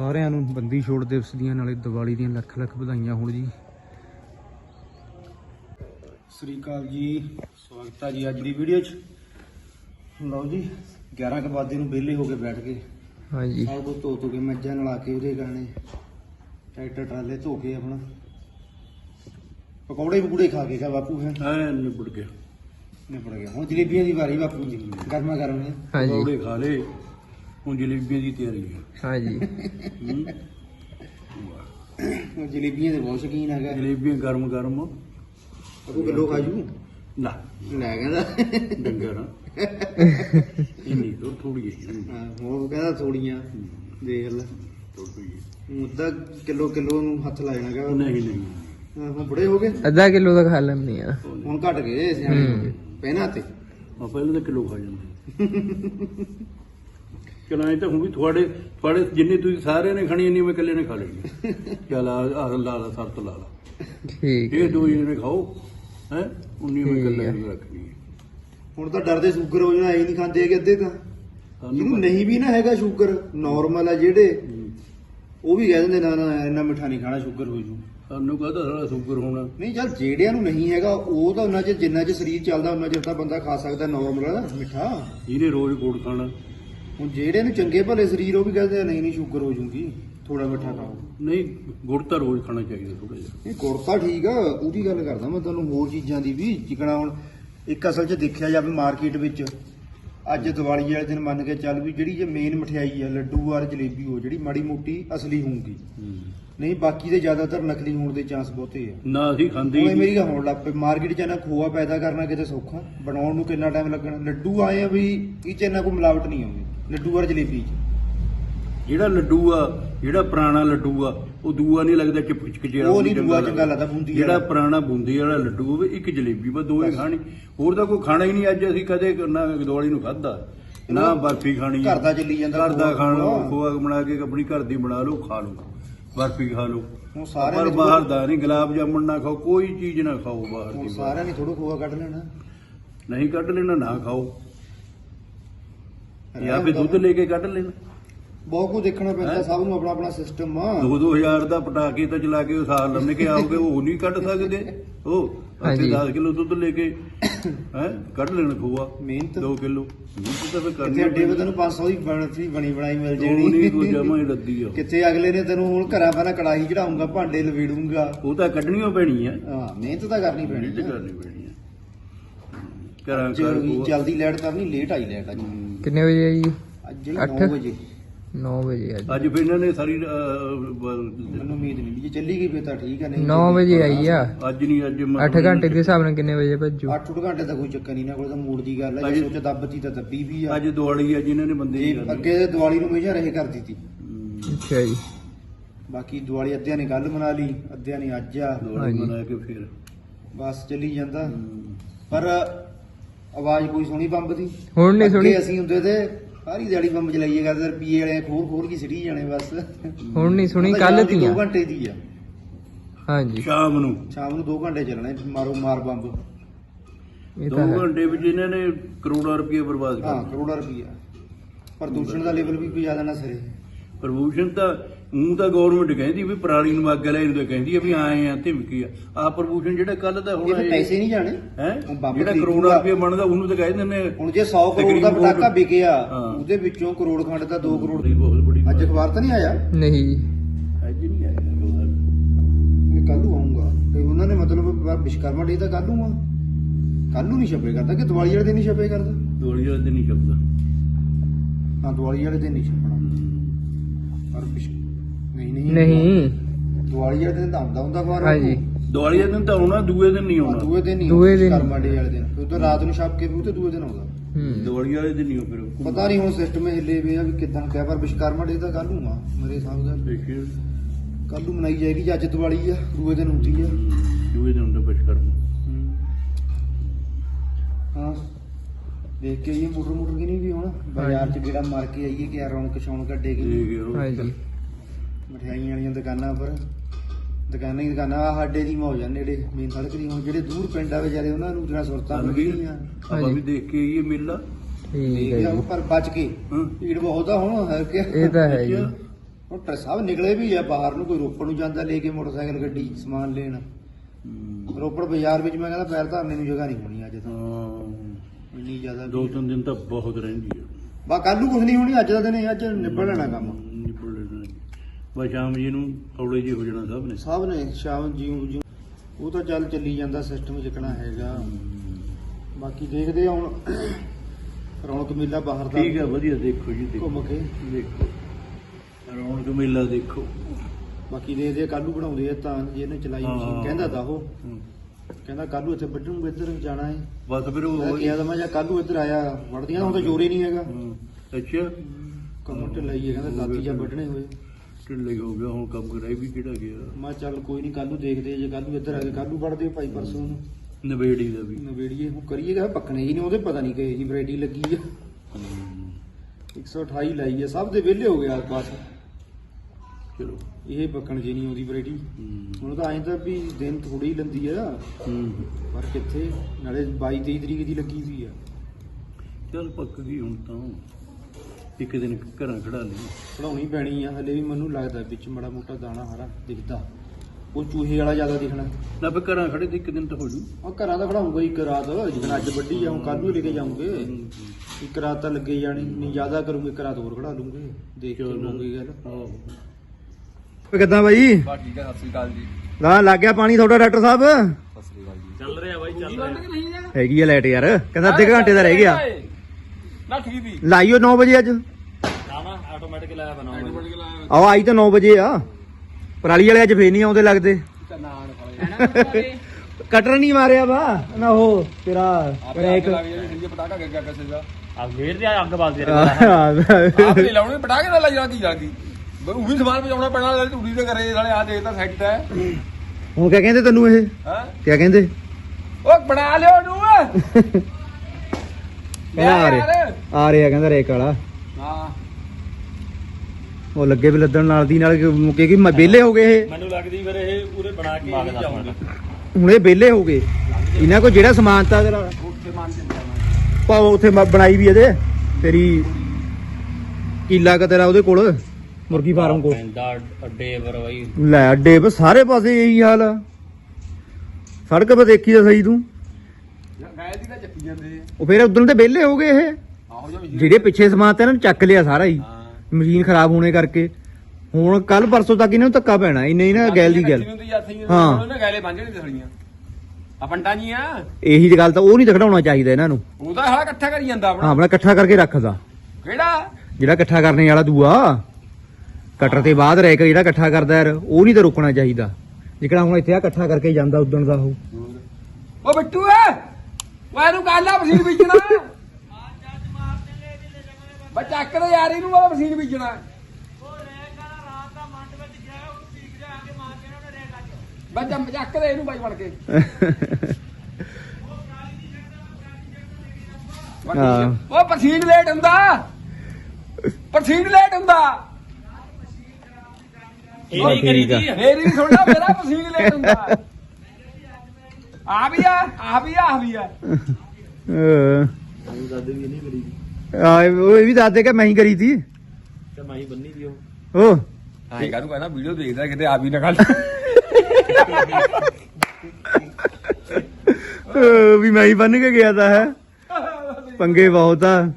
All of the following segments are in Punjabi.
ਸਾਰਿਆਂ ਨੂੰ ਬੰਦੀ ਛੋੜ ਦਿਵਸ ਦੀਆਂ ਨਾਲੇ ਦੀਵਾਲੀ ਦੀਆਂ ਲੱਖ ਲੱਖ ਵਧਾਈਆਂ ਹੋਣ ਜੀ। ਸ੍ਰੀ ਅਕਾਲ ਜੀ ਸਵਾਗਤ ਹੈ ਜੀ ਅੱਜ ਦੀ ਵੀਡੀਓ 'ਚ। ਲਓ ਜੀ 11 ਕੁ ਵਜੇ ਨੂੰ ਵਿਹਲੇ ਹੋ ਕੇ ਬੈਠ ਗਏ ਹਾਂਜੀ। ਸਭ ਕੁਝ ਧੋ ਧੋ ਕੇ ਮੱਝਾਂ ਨਲਾ ਕੇ ਉਹਦੇ ਗਾਣੇ। ਟਰੈਕਟਰ ਟਰਾਲੇ ਧੋ ਕੇ ਆਪਣਾ। ਪਕੌੜੇ ਪਕੂੜੇ ਖਾ ਕੇ ਕਾ ਬਾਪੂ ਹੈ। ਐ ਨਿਬੜ ਗਿਆ। ਨਿਪੜ ਗਿਆ। ਹੁਣ ਜਲੇਬੀਆਂ ਦੀ ਵਾਰੀ ਬਾਪੂ ਜੀ। ਗਰਮਾ ਗਰਮ ਨੇ। ਪਕੌੜੇ ਖਾ ਲੇ ਹੁਣ ਜਲੇਬੀਆਂ ਦੀ ਤਿਆਰੀ ਹੈ। ਹਾਂਜੀ। ਹੂੰ। ਉਹ ਜਲੇਬੀਆਂ ਦੇ ਬਹੁਤ ਸ਼ੌਕੀਨ ਹੈਗਾ। ਜਲੇਬੀਆਂ ਗਰਮ ਗਰਮ। ਬਾਪੂ ਕਿਲੋ ਖਾਜੂ? ਨਾ। ਲੈ ਕਹਿੰਦਾ। ਡੰਗਰ। ਤੋਂ ਥੋੜੀ ਜਿਹੀ ਹਾਂ, ਉਹ ਕਹਿੰਦਾ ਥੋੜੀਆਂ ਦੇਖ ਲੈ। ਥੋੜੀ ਜਿਹੀ। ਤਾਂ ਕਿਲੋ ਕਿਲੋ ਨੂੰ ਹੱਥ ਲਾ ਜਾਣਾ ਕਹਿੰਦਾ। ਨਹੀਂ ਨਹੀਂ ਹਾਂ, ਹੁਣ ਬੁੜੇ ਹੋ ਗਏ? ਅੱਧਾ ਕਿਲੋ ਦਾ ਖਾ ਲੈਂਦੇ ਆ। ਹੁਣ ਘਟ ਗਏ ਸਿਆਣੇ ਹੋ ਗਏ। ਪਹਿਨਾ ਤੇ। ਆ ਪਹਿਲਾਂ ਤਾਂ ਕਿਲੋ ਖਾ ਜਾਂਦੇ। ਚਲਾਏ ਤਾਂ ਹੁਣ ਵੀ ਤੁਹਾਡੇ ਤੁਹਾਡੇ ਜਿੰਨੀ ਤੁਸੀਂ ਸਾਰਿਆਂ ਨੇ ਖਾਣੀ ਇੰਨੀ ਮੈਂ ਇਕੱਲੇ ਨੇ ਖਾ ਲੈਣੀ ਚਲ ਆ ਆ ਲਾ ਲਾ ਸਰਤ ਲਾ ਲਾ। ਠੀਕ ਹੈ। ਇਹ ਦੋ ਜਣੇ ਖਾਓ ਹੈ? ਉਨੀ ਮੈਂ ਇਕੱਲੇ। ਨੇ ਰੱਖਣੀ ਹੈ ਹੁਣ ਤਾਂ ਡਰਦੇ ਸ਼ੂਗਰ ਹੋ ਜਾਣਾ ਐ ਨਹੀਂ ਖਾਂਦੇ ਹੈਗੇ ਅੱਧੇ ਤਾਂ। ਸਾਨੂੰ ਜਿਹਨੂੰ ਨਹੀਂ ਵੀ ਨਾ ਹੈਗਾ ਸ਼ੂਗਰ ਨਾਰਮਲ ਆ ਜਿਹੜੇ। ਉਹ ਵੀ ਕਹਿ ਦਿੰਦੇ ਨਾ ਨਾ ਇੰਨਾ ਮਿੱਠਾ ਨਹੀਂ ਖਾਣਾ ਸ਼ੂਗਰ ਹੋ ਜੂ। ਸਾਨੂੰ ਕਹਦਾ ਸਾਰਾ ਸ਼ੂਗਰ ਹੋਣਾ? ਨਹੀਂ ਚੱਲ ਜਿਹੜਿਆਂ ਨੂੰ ਨਹੀਂ ਹੈਗਾ ਉਹ ਤਾਂ ਉਹਨਾਂ ਚ ਜਿੰਨਾ ਚ ਸਰੀਰ ਚੱਲਦਾ ਉਹਨਾਂ ਚਿਰ ਤਾਂ ਬੰਦਾ ਖਾ ਸਕਦਾ ਨਾਰਮਲ ਮਿੱਠਾ। ਜਿਹਨੇ ਰੋਜ਼ ਗੁੜ ਖਾਣਾ। ਹੁਣ ਜਿਹੜੇ ਨੂੰ ਚੰਗੇ ਭਲੇ ਸਰੀਰ ਉਹ ਵੀ ਕਹਿੰਦੇ ਆ, ਨਹੀਂ ਨਹੀਂ ਸ਼ੂਗਰ ਹੋ ਜੂਗੀ ਥੋੜਾ ਮਿੱਠਾ ਖਾਓ। ਨਹੀਂ ਗੁੜ ਤਾਂ ਰੋਜ਼ ਖਾਣਾ ਚਾਹੀਦਾ ਥੋੜਾ ਜਿਹਾ। ਇਹ ਗੁੜ ਤਾਂ ਠੀਕ ਆ ਉਹਦੀ ਗੱਲ ਕਰਦਾ ਮੈਂ ਤੁਹਾਨੂੰ ਹੋਰ ਚੀਜ਼ਾਂ ਦੀ ਵੀ ਚਿਕਣਾ ਹੁਣ ਇੱਕ ਅਸਲ 'ਚ ਦੇਖਿਆ ਜਾਵੇ ਮਾਰਕੀਟ ਵਿੱਚ ਅੱਜ ਦੀਵਾਲੀ ਵਾਲੇ ਦਿਨ ਮੰਨ ਕੇ ਚੱਲ ਵੀ ਜਿਹੜੀ ਜੇ ਮੇਨ ਮਠਿਆਈ ਆ ਲੱਡੂ ਔਰ ਜਲੇਬੀ ਹੋ ਜਿਹੜੀ ਮਾੜੀ ਮੋਟੀ ਅਸਲੀ ਹੋਊਗੀ। ਨਹੀਂ ਬਾਕੀ ਦੇ ਜ਼ਿਆਦਾਤਰ ਨਕਲੀ ਹੋਣ ਦੇ ਚਾਂਸ ਬਹੁਤੇ ਆ। ਨਾ ਅਸੀਂ ਖਾਂਦੇ ਹੀ ਹੁਣ ਮੇਰੀ ਗੱਲ ਹੋਣ ਲੱਗ ਪਈ ਮਾਰਕੀਟ 'ਚ ਇਹਨਾਂ ਖੋਆ ਪੈਦਾ ਕਰਨਾ ਕਿਤੇ ਸੌਖਾ ਬਣਾਉਣ ਨੂੰ ਕਿੰਨਾ ਟਾਈਮ ਲੱਗਣਾ। ਲੱਡੂ ਆਏ ਆ ਵੀ ਇਹ 'ਚ ਇਹਨਾਂ ਕੋਈ ਮਿਲਾਵਟ ਨਹੀਂ ਆਉਂਦੀ। ਲੱਡੂ ਔਰ ਜਲੇਬੀ 'ਚ। ਜਿਹੜਾ ਲੱਡੂ ਆ ਜਿਹੜਾ ਪੁਰਾਣਾ ਲੱਡੂ ਆ ਉਹ ਦੂਆ ਨਹੀਂ ਲੱਗਦਾ ਚਿਪ ਚਿਕ ਜਿਹੜਾ ਉਹ ਨਹੀਂ ਦੂਆ ਚੰਗਾ ਲੱਗਦਾ ਬੂੰਦੀ ਜਿਹੜਾ। ਪੁਰਾਣਾ ਬੂੰਦੀ ਵਾਲਾ ਲੱਡੂ ਹੋਵੇ ਇੱਕ ਜਲੇਬੀ ਬਸ ਦੋਵੇਂ ਖਾਣੀ। ਹੋਰ ਤਾਂ ਕੋਈ ਖਾਣਾ ਹੀ ਨਹੀਂ ਅੱਜ ਅਸੀਂ ਕਦੇ ਨਾ ਦਿਵਾਲੀ ਨੂੰ ਖਾਦਾ ਨਾ ਬਰਫੀ ਖਾਣੀ। ਘਰ ਦਾ ਚੱਲੀ ਜਾਂਦਾ ਘਰ ਦਾ। ਖਾਣਾ ਖੋਆ ਬਣਾ ਕੇ ਆਪਣੀ ਘਰ ਦੀ ਬਣਾ ਲਓ ਖਾ ਲਓ ਬਰਫੀ ਖਾ ਲਓ। ਪਰ ਬਾਹਰ ਦਾ ਨਹੀਂ ਗੁਲਾਬ ਜਾਮੁਨ ਨਾ ਖਾਓ ਕੋਈ ਚੀਜ਼ ਨਾ ਖਾਓ ਬਾਹਰ ਦੀ ਸਾਰਿਆਂ ਨੇ ਥੋੜਾ ਖੋਆ ਕੱਢ ਲੈਣਾ। ਨਹੀਂ ਕੱਢ ਲੈਣਾ ਨਾ ਖਾਓ। ਜਾਂ ਫਿਰ ਦੁੱਧ ਲੈ ਕੇ ਕੱਢ ਲੈਣਾ ਬਹੁਤ ਕੁਝ ਦੇਖਣਾ ਪੈਂਦਾ? ਸਭ ਨੂੰ ਆਪਣਾ ਆਪਣਾ ਸਿਸਟਮ ਆ ਦੋ ਦੋ ਹਜ਼ਾਰ ਦਾ ਪਟਾਕੇ ਤਾਂ ਚਲਾ ਕੇ ਉਹ ਸਾਲ ਲੰਮੇ ਕੇ ਆਓਗੇ ਉਹ ਨਹੀਂ ਕੱਢ ਸਕਦੇ ਉਹ ਅਸੀਂ ਹਾਂਜੀ। 10 ਕਿਲੋ ਦੁੱਧ ਲੈ ਕੇ ਹੈ ਕੱਢ ਲੈਣ ਖੋਆ ਮਿਹਨਤ ਮਿਹਨਤ 2 ਕਿਲੋ ਮਿਹਨਤ ਤਾਂ ਫਿਰ ਕਰਨੀ ਕਿੱਥੇ ਅੱਡੇ 'ਤੇ ਪੈਂਦੀ। ਤੈਨੂੰ 500 ਦੀ ਬਣੀ ਬਣੀ ਬਣਾਈ ਮਿਲ ਉਹ ਨਹੀਂ ਕੋਈ ਜਾਣੀ ਜਮਾ ਹੀ ਲੱਦੀ ਆ ਕਿੱਥੇ ਅਗਲੇ ਨੇ ਤੈਨੂੰ ਹੁਣ ਘਰਾਂ ਪਹਿਲਾਂ ਕੜਾਹੀ ਚੜਾਉਂਗਾ ਭਾਂਡੇ ਲਵੇੜੂੰਗਾ ਉਹ ਤਾਂ ਕੱਢਣੀਓ ਪੈਣੀ ਆ ਹਾਂ ਮਿਹਨਤ ਤਾਂ ਕਰਨੀ ਪੈਣੀ ਮਿਹਨਤ ਆ। ਕਰਨੀ ਪੈਣੀ ਆ ਕਰਾਂ ਅੱਜ ਕਰ ਵੀ ਖੋਆ। ਜਲਦੀ ਲੈਟ ਕਰਨੀ ਲੇਟ ਆਈ ਲੈਟ ਅੱਜ ਹੂੰ। ਕਿੰਨੇ ਵਜੇ ਆਈ ਜੀ ਅੱਜ ਜਿਹੜੀ ਅੱਠ? 9 ਵਜੇ। 9 ਵਜੇ ਅੱਜ। ਅੱਜ ਫਿਰ ਇਹਨਾਂ ਨੇ ਸਾਰੀ ਅਹ, ਬ- ਮੈਨੂੰ ਉਮੀਦ ਨਹੀਂ ਵੀ ਜੇ ਚੱਲੀ ਗਈ ਫੇਰ ਤਾਂ ਠੀਕ ਆ ਨਹੀਂ 9 ਵਜੇ ਆਈ ਆ? ਅੱਜ ਨਹੀਂ ਅੱਜ 8 ਘੰਟੇ ਦੇ ਹਿਸਾਬ ਨਾਲ ਕਿੰਨੇ ਵਜੇ ਭੱਜੂ? 8 ਘੰਟੇ ਦਾ ਕੋਈ ਚੱਕਰ ਨਹੀਂ ਨਾ ਕੋਲ ਤਾਂ ਮੂਡ ਦੀ ਗੱਲ ਹੈ ਅੱਜ- ਜੇ ਸੋਚ ਦੱਬਤੀ ਤਾਂ ਦੱਬੀ ਵੀ ਆ। ਅੱਜ ਦਿਵਾਲੀ ਆ ਜਿਨ੍ਹਾਂ ਨੇ ਬੰਦੇ ਇਹ ਹੀ ਕਰਨੇ। ਅੱਗੇ ਦੀਵਾਲੀ ਨੂੰ ਹਮੇਸ਼ਾ ਰਹੇ ਕਰਦੀ ਸੀ ਹੂੰ। ਅੱਛਾ ਜੀ। ਬਾਕੀ ਦੀਵਾਲੀ ਅੱਧਿਆਂ ਨੇ ਕੱਲ ਮਨਾ ਲਈ ਅੱਧਿਆਂ ਨੇ ਅੱਜ ਆ। ਦਿਵਾਲੀ ਹਾਂਜੀ। ਮਨਾ ਕੇ ਫਿਰ। ਬਸ ਚੱਲੀ ਜਾਂਦਾ। ਹੂੰ। ਪਰ ਆਵਾਜ਼ ਕੋਈ ਸੁਣੀ ਬੰਬ ਦੀ? ਹੁਣ ਨਹੀਂ ਸੁਣੀ। ਅੱਗੇ ਅਸੀਂ ਹੁੰਦੇ ਤੇ ਸਾਰੀ ਦਿਹਾੜੀ ਬੰਬ ਚਲਾਈਏ ਕਰਦੇ ਰੁਪਈਏ ਵਾਲੇ ਖੋਰ ਖੋਰ ਕੀ ਸਿੱਟੀ ਜਾਣੇ ਬਸ। ਹੁਣ ਨਹੀਂ ਸੁਣੀ ਕੱਲ ਤੀਆਂ ਦੋ ਘੰਟੇ ਦੀ ਆ। ਹਾਂਜੀ। ਸ਼ਾਮ ਨੂੰ। ਸ਼ਾਮ ਨੂੰ 2 ਘੰਟੇ ਚੱਲਣੇ ਮਾਰੋ ਮਾਰ ਬੰਬ। ਇਹ ਦੋ ਤਾਂ ਹੈ। ਘੰਟੇ ਵਿੱਚ ਇਹਨਾਂ ਨੇ ਕਰੋੜਾਂ ਰੁਪਏ ਬਰਬਾਦ ਹਾਂ ਕਰ ਕਰੋੜਾਂ ਰੁਪਈਆ ਪ੍ਰਦੂਸ਼ਣ ਦਾ ਲੈਵਲ ਵੀ ਕੋਈ ਜ਼ਿਆਦਾ ਨਾ ਸਿਰੇ। ਪ੍ਰਭੂਸ਼ਣ ਤਾਂ ਉਹ ਤਾਂ ਗਵਰਨਮੈਂਟ ਕਹਿੰਦੀ ਵੀ ਪਰਾਲੀ ਨੂੰ ਅੱਗ ਲੈ ਇਹਨੂੰ ਕਹਿੰਦੀ ਆ ਵੀ ਆਏ ਆ ਧਮਕੀ ਆ। ਆ ਪ੍ਰਭੂਸ਼ਣ ਜਿਹੜਾ ਕੱਲ ਦਾ ਇਹ ਹੋਣਾ ਤਾਂ ਪੈਸੇ ਨਹੀਂ ਜਾਣੇ। ਹੈ? ਜਿਹੜਾ। ਕਰੋੜਾਂ ਰੁਪਏ ਬਣਦਾ ਉਹਨੂੰ ਤਾਂ ਕਹਿ ਦਿੰਦੇ ਨੇ ਹੁਣ ਜੇ 100 ਕਰੋੜ ਦਾ ਪਟਾਕਾ ਵਿਕਿਆ। ਉਹਦੇ ਵਿੱਚੋਂ ਕਰੋੜ ਖੰਡ ਦਾ 2 ਕਰੋੜ ਬੜੀ ਬਹੁਤ ਬੜੀ ਅੱਜ ਅਖਬਾਰ ਤਾਂ ਨਹੀਂ ਆਇਆ? ਨਹੀਂ। ਅੱਜ ਨਹੀਂ ਆਇਆ ਮੈਂ ਕੱਲ ਨੂੰ ਆਉਂਗਾ ਤੇ ਉਹਨਾਂ ਨੇ ਮਤਲਬ ਵਿਸ਼ਕਰਮਾ ਡੇ ਤਾਂ ਕੱਲ ਨੂੰ ਆ। ਕੱਲ ਨੂੰ ਨਹੀਂ ਛਪੇ ਕਰਦਾ ਕਿ ਦੀਵਾਲੀ ਵਾਲੇ ਦਿਨ ਨਹੀਂ ਛਪੇ ਕਰਦਾ? ਦੋਲੀ ਵਾਲੇ ਦਿਨ ਨਹੀਂ ਸ਼ਬਦ ਹਾਂ ਦੀਵਾਲੀ ਵਾਲੇ ਦਿਨ ਨਹੀਂ ਛਪਣਾ। ਪਰ ਵਿਸ਼- ਨਹੀਂ ਨਹੀਂ। ਦੀਵਾਲੀ ਵਾਲੇ ਦਿਨ ਤਾਂ ਆਉਂਦਾ ਹੁੰਦਾ ਅਖਬਾਰ ਹਾਂਜੀ। ਦਿਵਾਲੀ ਦੇ ਦਿਨ ਤਾਂ ਆਉਣਾ ਦੂਏ ਦਿਨ ਨਹੀਂ ਆਉਣਾ। ਦੂਏ ਦਿਨ ਨਹੀਂ ਦੂਏ ਦਿਨ। ਵਿਸ਼ਕਰਮਾ ਡੇ ਵਾਲੇ ਦਿਨ। ਫਿਰ ਤਾਂ ਰਾਤ ਨੂੰ ਛਾਪ ਕੇ ਵੀ ਉਹ ਤੇ ਦੂਏ ਦਿਨ ਆਉਂਦਾ। ਹੂੰ। ਦਿਵਾਲੀ ਵਾਲੇ ਦਿਨ ਨਹੀਂ ਉਹ ਫਿਰ ਪਤਾ ਨਹੀਂ ਹੁਣ ਸਿਸਟਮ ਹਿੱਲੇ ਵੇ ਆ ਵੀ ਕਿਦਾਂ ਕਿਆ ਪਰ ਵਿਸ਼ਕਰਮਾ ਡੇ ਤਾਂ ਕੱਲ ਨੂੰ ਆ ਮੇਰੇ ਹਿਸਾਬ ਨਾਲ। ਦੇਖਿਓ। ਕੱਲ ਨੂੰ ਮਨਾਈ ਜਾਏਗੀ ਜੇ ਅੱਜ ਦੀਵਾਲੀ ਆ ਦੂਏ ਦਿਨ ਹੁੰਦੀ ਆ। ਦੂਏ ਦਿਨ ਹੁੰਦਾ ਵਿਸ਼ਕਰਮ। ਹਾਂ। ਦੇਖ ਕੇ ਇਹ ਮੋਟਰ ਮੋਟਰ ਕੀ ਨਹੀਂ ਵੀ ਹੁਣ? ਬਾਜ਼ਾਰ ਚ ਗੇੜਾ ਮਾਰ ਕੇ ਆਈਏ ਕਿ ਰੌਣਕ ਸ਼ੌਣਕ ਹੈ ਹਾਂਜੀ। ਮਠਿਆਈਆਂ ਵਾਲੀਆਂ ਦੁਕਾਨਾਂ ਪਰ। ਦੁਕਾਨਾਂ ਹੀ ਦੁਕਾਨਾਂ ਆ ਸਾਡੇ ਦੀ ਮੌਜ ਆ ਨੇੜੇ ਮੇਨ ਸੜਕ ਦੀ ਹੁਣ ਜਿਹੜੇ ਦੂਰ ਪਿੰਡ ਆ ਵਿਚਾਰੇ ਉਹਨਾਂ ਨੂੰ ਜਿਹੜਾ ਸੁਰਤਾਂ ਮਿਲਦੀਆਂ ਆਪਾਂ ਵੀ ਦੇਖ ਕੇ ਆਈਏ ਮੇਲਾ। ਠੀਕ ਹੈ ਜੀ। ਪਰ ਬਚ ਕੇ ਭੀੜ ਬਹੁਤ ਆ ਹੁਣ ਹੈ ਕਿ ਇਹ ਤਾਂ ਹੈ ਜੀ। ਉਹ ਟਰ ਸਾਹਿਬ ਨਿਕਲੇ ਵੀ ਆ ਬਾਹਰ ਨੂੰ ਕੋਈ ਰੋਪੜ ਨੂੰ ਜਾਂਦਾ ਲੈ ਕੇ ਮੋਟਰਸਾਈਕਲ ਗੱਡੀ ਸਮਾਨ ਲੈਣ। ਰੋਪੜ ਬਾਜ਼ਾਰ ਵਿੱਚ ਮੈਂ ਕਹਿੰਦਾ ਪੈਰ ਧਰਨੇ ਨੂੰ ਜਗ੍ਹਾ ਨਹੀਂ ਹੋਣੀ ਅੱਜ ਤਾਂ। ਹਾਂ। ਇੰਨੀ ਜ਼ਿਆਦਾ ਦੋ ਤਿੰਨ ਦਿਨ ਤਾਂ ਬਹੁਤ ਰਹਿੰਦੀ ਹੈ ਬਾ ਕੱਲ ਨੂੰ ਕੁਝ ਨਹੀਂ ਹੋਣੀ ਅੱਜ ਦਾ ਦਿਨ ਹੈ, ਅੱਜ ਨਿਬੜ ਲੈਣਾ ਕੰਮ। ਬਸ ਸ਼ਾਮ ਜੀ ਨੂੰ ਹੌਲੇ ਜੀ ਹੋ ਜਾਣਾ ਸਭ ਨੇ। ਸਭ ਨੇ ਸ਼ਾਮ ਜਿਉਂ ਜਿਉਂ। ਉਹ ਤਾਂ ਚੱਲ ਚੱਲੀ ਜਾਂਦਾ ਸਿਸਟਮ ਜਿਕਣਾ ਹੈਗਾ। ਬਾਕੀ ਦੇਖਦੇ ਆ ਹੁਣ ਰੌਣਕ ਮੇਲਾ ਬਾਹਰ ਦਾ ਠੀਕ ਹੈ ਵਧੀਆ ਦੇਖੋ ਜੀ ਦੇਖੋ। ਘੁੰਮ ਕੇ। ਦੇਖੋ। ਰੌਣਕ ਮੇਲਾ ਦੇਖੋ। ਬਾਕੀ ਦੇਖਦੇ ਕੱਲ ਨੂੰ ਬਣਾਉਂਦੇ ਆ ਤਾਂ ਜੇ ਇਹਨੇ ਚਲਾਈ। ਮਸ਼ੀਨ ਕਹਿੰਦਾ ਤਾਂ ਉਹ। ਕਹਿੰਦਾ ਕੱਲ ਨੂੰ ਇੱਥੇ ਵੱਢਣ ਨੂੰ ਇੱਧਰ ਜਾਣਾ ਹੈ ਬਸ ਫਿਰ ਉਹ ਕਿਹਾ ਤਾਂ ਮੈਂ ਜਾਂ ਕੱਲ ਨੂੰ ਇੱਧਰ ਆਇਆ ਵੜਦੀਆਂ ਹੁਣ ਤਾਂ ਜ਼ੋਰ ਹੀ ਨਹੀਂ ਹੈਗਾ। ਅੱਛਾ। ਕੰਮ ਢਿੱਲਾਈ ਹੈ ਕਹਿੰਦਾ ਦਾਤੀ ਜਾਂ ਵੱਢਣੇ ਹੋਏ। ਢਿੱਲੇ ਹੋ ਗਿਆ ਹੁਣ ਕੰਮ ਕਰਾਈ ਵੀ ਕਿਹੜਾ ਗਿਆ? ਮੈਂ ਕਿਹਾ ਚੱਲ ਕੋਈ ਨਹੀਂ ਕੱਲ ਨੂੰ ਦੇਖਦੇ ਆ, ਜੇ ਕੱਲ ਨੂੰ ਇੱਧਰ ਆ ਕੇ ਕੱਲ ਨੂੰ ਵੜਦੇ ਆ ਭਾਈ ਪਰਸੋਂ ਨੂੰ। ਨਵੇੜੀ ਦਾ ਵੀ। ਨਵੇੜੀਏ ਹੁਣ ਕਰੀਏ ਕਿ ਪੱਕਣੇ ਹੀ ਨਹੀਂ ਉਹਦੇ ਪਤਾ ਨਹੀਂ ਕਿ ਇਹ ਵੈਰਾਈਟੀ ਲੱਗੀ ਆ। ਹੂੰ। 128 ਲਾਈ ਆ ਸਭ ਦੇ ਵਿਹਲੇ ਹੋ ਗਿਆ ਬਸ ਚਲੋ। ਇਹ ਪੱਕਣ ਜੇ ਨਹੀਂ ਆਉਂਦੀ ਵੈਰਾਈਟੀ। ਹੁਣ ਤਾਂ ਐਂ ਤਾਂ ਵੀ ਦਿਨ ਥੋੜੀ ਹੀ ਲੰਦੀ ਆ। ਪਰ ਕਿੱਥੇ? ਨਾਲੇ 22 23 ਤਰੀਕ ਦੀ ਲੱਗੀ ਹੋਈ ਆ। ਚੱਲ ਪੱਕ ਗਈ ਹੁਣ ਤਾਂ। ਇੱਕ ਦਿਨ ਘਰਾਂ ਖੜਾ ਲਈ। ਪੜਾਉਣੀ ਪੈਣੀ ਆ ਹਲੇ ਵੀ ਮੈਨੂੰ ਲੱਗਦਾ ਵਿੱਚ ਮੜਾ ਮੋਟਾ ਦਾਣਾ ਹਰਾ ਦਿਖਦਾ। ਉਹ ਚੂਹੇ ਵਾਲਾ ਜ਼ਿਆਦਾ ਦਿਖਣਾ। ਨਾ ਘਰਾਂ ਖੜੇ ਤੇ ਇੱਕ ਦਿਨ ਤਾਂ ਹੋ ਜੂ। ਆ ਘਰਾਂ ਦਾ ਖੜਾਉਂਗਾ ਇੱਕ ਰਾਤ ਜਿਵੇਂ ਅੱਜ ਵੱਡੀ ਆ ਹੁਣ ਕੱਲ ਨੂੰ ਲੈ ਕੇ ਜਾਉਂਗੇ ਇੱਕ ਰਾਤ ਤਾਂ ਲੱਗੇ ਜਾਣੀ ਨਹੀਂ ਜ਼ਿਆਦਾ ਕਰੂੰਗੇ ਇੱਕ ਰਾਤ ਹੋਰ ਖੜਾ ਲੂੰਗੇ। ਦੇਖ ਕੇ। ਹੋਊਗੀ ਗੱਲ। ਆਹੋ। ਕਿੱਦਾਂ ਬਾਈ? ਬਾ ਠੀਕ ਹੈ ਸਤਿ ਸ੍ਰੀ ਅਕਾਲ ਜੀ। ਲਾ ਲੱਗ ਗਿਆ ਪਾਣੀ ਤੁਹਾਡਾ ਡਾਕਟਰ ਸਾਹਿਬ? ਸਤਿ ਸ੍ਰੀ ਅਕਾਲ ਜੀ। ਚੱਲ ਰਿਹਾ ਬਾਈ ਚੱਲ ਰਿਹਾ। ਹੈਗੀ ਆ ਲਾਈਟ ਯਾਰ। ਕਹਿੰਦਾ ਅੱਧੇ ਘੰਟੇ ਦਾ ਰਹਿ ਗਿਆ। ਨਾ ਠੀਕ ਦੀ ਲਾਈਓ 9 ਵਜੇ ਅੱਜ। ਨਾ ਆਟੋਮੈਟਿਕ ਲਾਇਆ ਬਣਾਉਂਗਾ ਆਟੋਮੈਟਿਕ ਲਾਇਆ ਆਓ ਆਈ ਤਾਂ 9 ਵਜੇ ਆ। ਪਰਾਲੀ ਵਾਲੇ ਅੱਜ ਫੇਰ ਨਹੀਂ ਆਉਂਦੇ ਲੱਗਦੇ। ਤਾਂ ਨਾਨ ਖਾਏ ਕਟਰ ਨਹੀਂ ਮਾਰਿਆ ਵਾ। ਨਾ ਉਹ ਤੇਰਾ ਆਪੇ ਜਾਣੀ ਸਿੰਜੇ ਪਟਾਕਾ ਗਿਰ ਗਿਆ ਕਿਸੇ ਦਾ। ਆ ਫੇਰ ਤੇ ਅੱਗ ਬਾਲਦੇ ਆਪ ਨਹੀਂ ਲਾਉਣੇ ਪਟਾਕੇ ਨਾਲ ਲੱਗ ਜਾਂਦੀ ਉਹ ਵੀ ਸਮਾਨ ਪਹੁੰਚਾਉਣਾ ਪੈਣਾ ਨਾਲੇ ਟੂੜੀ ਤੇ ਕਰੇ ਨਾਲੇ ਆ ਦੇਖ ਤਾਂ ਸੈੱਟ ਹੈ। ਹੁਣ ਕਿਆ ਕਹਿੰਦੇ ਤੈਨੂੰ ਇਹ? ਹਾਂ? ਕਿਆ ਕਹਿੰਦੇ? ਉਹ ਬਣਾ ਲਿਓ ਨੂੰ ਕਹਿੰਦਾ ਆ ਰਿਹਾ। ਆ ਰਿਹਾ ਕਹਿੰਦਾ ਰੇਕ ਵਾਲਾ। ਹਾਂ। ਉਹ ਲੱਗੇ ਵੀ ਲੱਦਣ ਨਾਲ ਦੀ ਨਾਲ ਮੁੱਕੇ ਕਿ ਵਿਹਲੇ ਹੋ ਗਏ ਇਹ। ਮੈਨੂੰ ਲੱਗਦੀ ਫਿਰ ਇਹ ਪੂਰੇ ਬਣਾ ਕੇ ਹੀ ਜਾਵਾਂਗੇ। ਹੁਣ ਇਹ ਵਿਹਲੇ ਹੋ ਗਏ। ਇਹਨਾਂ ਕੋਲ ਜਿਹੜਾ ਸਮਾਨ ਤਾਂ ਤੇਰਾ ਉੱਥੇ ਮੰਨ ਕੇ ਭਾਵੇਂ ਉੱਥੇ ਮ- ਬਣਾਈ ਵੀ ਇਹਦੇ। ਤੇਰੀ ਕੀਲਾ ਕ ਤੇਰਾ ਉਹਦੇ ਕੋਲ ਮੁਰਗੀ ਫਾਰਮ ਕੋਲ। ਪੈਂਦਾ ਅੱਡੇ ਪਰ ਬਾਈ। ਲੈ ਅੱਡੇ ਪਰ ਸਾਰੇ ਪਾਸੇ ਇਹੀ ਹਾਲ ਆ। ਸੜਕ 'ਤੇ ਦੇਖੀ ਤਾਂ ਸਹੀ ਤੂੰ। ਗਾਇ ਦੀ ਤਾਂ ਚੱਕੀ ਜਾਂਦੇ ਉਹ ਫਿਰ ਉਦੋਂ ਤੇ ਵਿਹਲੇ ਹੋ ਗਏ ਇਹ। ਆਹੋ ਜੋ ਜਿਹੜੇ ਪਿੱਛੇ ਸਮਾਨ ਤੇ ਇਹਨਾਂ ਨੂੰ ਚੱਕ ਲਿਆ ਸਾਰਾ ਹੀ। ਹਾਂ। ਮਸ਼ੀਨ ਖਰਾਬ ਹੋਣੇ ਕਰਕੇ। ਹੁਣ ਕੱਲ ਪਰਸੋਂ ਤੱਕ ਇਹਨਾਂ ਨੂੰ ਧੱਕਾ ਪੈਣਾ। ਇੰਨੇ ਹੀ ਨਾ ਗੈਲ ਦੀ ਗੱਲ। ਹਾਂ। ਹਾਂ। ਉਹਨੇ ਗੈਲੇ ਬੰਝ ਨਹੀਂ ਦਿਖਣੀਆਂ ਆ ਪੰਟਾਂ ਜੀਆਂ। ਇਹੀ ਗੱਲ ਤਾਂ ਉਹ ਨਹੀਂ ਦਿਖਾਉਣਾ ਚਾਹੀਦਾ ਇਹਨਾਂ ਨੂੰ। ਉਹ ਤਾਂ ਹਾਲਾ ਇਕੱਠਾ ਕਰੀ ਜਾਂਦਾ ਹਾਂ ਆਪਣਾ ਆਪਣਾ ਇਕੱਠਾ ਕਰਕੇ ਰੱਖਦਾ ਕਿਹੜਾ? ਜਿਹੜਾ ਇਕੱਠਾ ਕਰਨੇ ਵਾਲਾ ਦੂਆ। ਕਟਰ ਤੇ ਬਾਅਦ ਰਹਿ ਕੇ ਜਿਹੜਾ ਇਕੱਠਾ ਕਰਦਾ ਯਾਰ ਉਹ ਨਹੀਂ ਤਾਂ ਰੁਕਣਾ ਚਾਹੀਦਾ। ਜਿਹੜਾ ਹੁਣ ਇੱਥੇ ਆ ਇਕੱਠਾ ਕਰਕੇ ਜਾਂਦਾ ਉਦਣ ਦਾ ਉਹ। ਉਹ ਬਿੱਟੂ ਏ ਉਹ ਇਹਨੂੰ ਕੱਲ ਆ ਮਸ਼ੀਨ ਬੀਜਣਾ। ਬੱਚਾ ਚੱਕ ਦੇ ਯਾਰ ਇਹਨੂੰ ਉਹ ਮਸ਼ੀਨ ਬੀਜਣਾ। ਬੱਚਾ ਚੱਕ ਦੇ ਇਹਨੂੰ ਬਾਈ ਬਣ ਕੇ। ਉਹ ਪਸੀਨ ਲੇਟ ਹੁੰਦਾ। ਪਸੀਨ ਲੇਟ ਹੁੰਦਾ। ਇਹ ਨਹੀਂ ਕਰੀ ਦੀ ਮੇਰੀ ਵੀ ਸੁਣਨਾ ਮੇਰਾ ਪਸੀਨ ਲੇਟ ਹੁੰਦਾ। ਆ ਵੀ ਆ ਆ ਵੀ ਆ ਆ ਵੀ ਆ। ਅਹ, ਆ ਉਹ ਇਹ ਵੀ ਦੱਸਦੇ ਕਿ ਮੈਂ ਹੀ ਕਰੀ ਤੀ। ਤੇ ਮਾਈ ਬੰਨੀ ਦੀ ਉਹ। ਉਹ। ਹਾਂ ਇਹ ਕਾਹਨੂੰ ਕਹਿੰਦਾ? ਵੀਡੀਓ ਦੇਖਦਾ ਕਿਤੇ ਆ ਵੀ ਨਾ ਗੱਲ ਅਹ, ਵੀ ਮੈਂ ਹੀ ਬੰਨ ਕੇ ਗਿਆ ਤਾਂ ਹੈ। ਪੰਗੇ ਬਹੁਤ ਆ।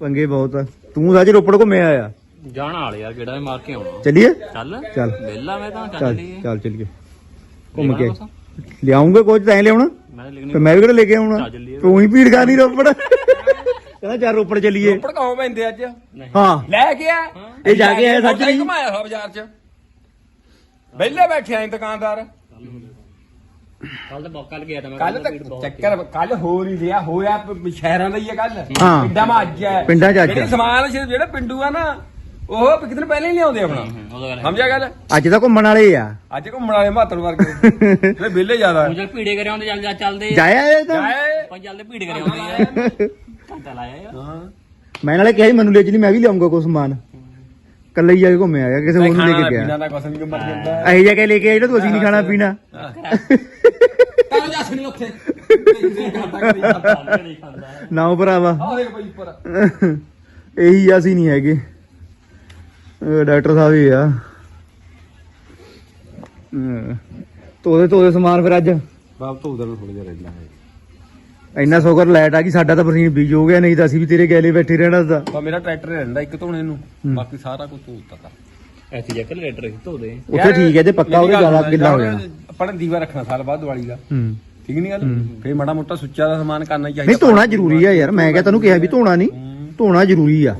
ਪੰਗੇ ਬਹੁਤ ਆ। ਤੂੰ ਸੱਚ ਰੋਪੜ ਘੁੰਮਿਆ ਆ ਜਾਣਾ ਵਾਲੇ ਯਾਰ ਕਿਹੜਾ ਮਾਰ ਕੇ ਆਉਣਾ। ਚੱਲੀਏ? ਚੱਲ। ਚੱਲ। ਵਿਹਲਾ ਮੈਂ ਤਾਂ ਚੱਲ ਚੱਲ ਚੱਲੀਏ। ਘੁੰਮ ਕੇ ਲਿਆਉਂਗੇ ਕੁਝ ਤੈਂ ਲਿਆਉਣਾ? ਮੈਂ ਤੇ ਮੈਂ ਵੀ ਕਿਹੜਾ ਲੈ ਕੇ ਆਉਣਾ। ਤੂੰ ਹੀ ਭੀੜ ਕਰਨੀ ਰੋਪੜ। ਕਹਿੰਦਾ ਚੱਲ ਰੋਪੜ ਚੱਲੀਏ। ਰੋਪੜ ਕੌਂ ਪੈਂਦੇ ਅੱਜ? ਹਾਂ। ਲੈ ਕੇ ਆ। ਇਹ ਜਾ ਕੇ ਆਏ ਸੱਚ ਨਹੀਂ? ਘੁਮਾਇਆ ਹੋਇਆ ਬਾਜ਼ਾਰ 'ਚ। ਵਿਹਲੇ ਬੈਠੇ ਆਂ ਦੁਕਾਨਦਾਰ। ਕੱਲ ਤਾਂ ਕੱਲ ਗਿਆ ਤਾਂ ਮੈਂ ਕੱਲ ਤੱਕ ਚੱਕਰ ਕੱਲ ਹੋ ਨਹੀਂ ਰਿਹਾ ਹੋਇਆ ਸ਼ਹਿਰਾਂ ਦਾ ਹੀ ਹੈ ਕੱਲ ਹਾਂ। ਪਿੰਡਾਂ ਮਾ ਅੱਜ ਹੈ। ਪਿੰਡਾਂ 'ਚ ਅੱਜ ਜਿਹੜੇ। ਸਮਾਨ ਸ਼- ਜਿਹੜੇ ਪਿੰਡੂ ਆ ਨਾ ਉਹ ਕਿਤੇ ਦਿਨ ਪਹਿਲਾਂ ਹੀ ਲਿਆਉਂਦੇ ਆਪਣਾ। ਸਮਝਿਆ ਗੱਲ? ਅੱਜ ਤਾਂ ਘੁੰਮਣ ਵਾਲੇ ਆ। ਅੱਜ ਘੁੰਮਣ ਵਾਲੇ ਮਾਤਰ ਵਰਗੇ। ਤੇ ਵਿਹਲੇ ਜ਼ਿਆਦਾ। ਉਹ ਜਦ ਭੀੜੇ ਕਰੇ ਆਉਂਦੇ ਚੱਲ ਜਾ ਚੱਲਦੇ ਜਾਇਆ ਇਹ ਤਾਂ? ਜਾਏ ਆਪਾਂ ਚੱਲਦੇ ਭੀੜੇ ਕਰੇ ਆਉਂਦੇ ਆ। ਘੰਟਾ ਲਾਇਆ ਹਾਂ। ਮੈਂ ਨਾਲੇ ਕਿਹਾ ਸੀ ਮੈਨੂੰ ਲੈ ਚਲੀ ਮੈਂ ਵੀ ਲਿਆਉਂਗਾ ਕੋਈ ਸਮਾਨ। ਕੱਲਾ ਹੀ ਜਾ ਕੇ ਘੁੰਮਿਆ ਗਿਆ ਕਿਸੇ ਹੋਰ ਨੂੰ ਲੈ ਕੇ ਪੀਣਾ ਗਿਆ। ਦਾ ਕੁਛ ਨਹੀਂ ਮਰ ਜਾਂਦਾ ਇਹੋ ਜਿਹਾ ਕਿ ਲੈ ਕੇ ਆਇਆ ਜਿਹੜਾ ਤੂੰ ਅਸੀਂ ਨਹੀਂ ਖਾਣਾ ਪੀਣਾ। ਤਾਂ ਜਾ ਸੁਣੀ ਉੱਥੇ। ਨਾ ਉਹ ਭਰਾਵਾ। ਆਹ ਦੇਖ ਬਈ ਉੱਪਰ। ਇਹੀ ਅਸੀਂ ਨਹੀਂ ਹੈਗੇ। ਅਹ ਡਾਕਟਰ ਸਾਹਿਬ ਹੀ ਆ। ਤੋਦੇ ਤੋਦੇ ਸਮਾਨ ਫਿਰ ਅੱਜ। ਬਾਪ ਤੋਂ ਉਧਰ ਥੋੜਾ ਜਿਹਾ ਰਹਿਣਾ ਹੈ। ਇੰਨਾ ਸ਼ੁਕਰ ਲਾਈਟ ਆ ਗਈ ਸਾਡਾ ਤਾਂ ਬਰਸੀਨ ਬੀਜ ਹੋ ਗਿਆ ਨਹੀਂ ਤਾਂ ਅਸੀਂ ਵੀ ਤੇਰੇ ਗੈਲੇ ਬੈਠੇ ਰਹਿਣਾ ਤਾਂ। ਪਰ ਮੇਰਾ ਟਰੈਕਟਰ ਰਹਿੰਦਾ ਇੱਕ ਧੋਣੇ ਨੂੰ ਹੂੰ। ਬਾਕੀ ਸਾਰਾ ਕੁਝ ਧੋਤਾ ਤਾ। ਐਸੀ ਜੈਕਟ ਲੈਟਰ ਧੋਦੇ ਉੱਥੇ ਠੀਕ ਹੈ ਜੇ ਪੱਕਾ ਉਹਦੇ ਜ਼ਿਆਦਾ ਗਿੱਲਾ ਹੋ ਜਾਣਾ। ਆਪਾਂ ਨੇ ਦੀਵਾ ਰੱਖਣਾ ਸਾਲ ਬਾਅਦ ਦੀਵਾਲੀ ਦਾ। ਹੂੰ। ਠੀਕ ਨਹੀਂ ਗੱਲ? ਫੇਰ ਮਾੜਾ ਮੋਟਾ ਸੁੱਚਾ ਦਾ ਸਮਾਨ ਕਰਨਾ ਹੀ ਚਾਹੀਦਾ। ਨਹੀਂ ਧੋਣਾ ਜ਼ਰੂਰੀ ਆ ਯਾਰ ਮੈਂ ਕਿਹਾ ਤੈਨੂੰ ਕਿਹਾ ਵੀ ਧੋਣਾ ਨਹੀਂ ਹੂੰ। ਧੋਣਾ ਜ਼ਰੂਰੀ ਆ।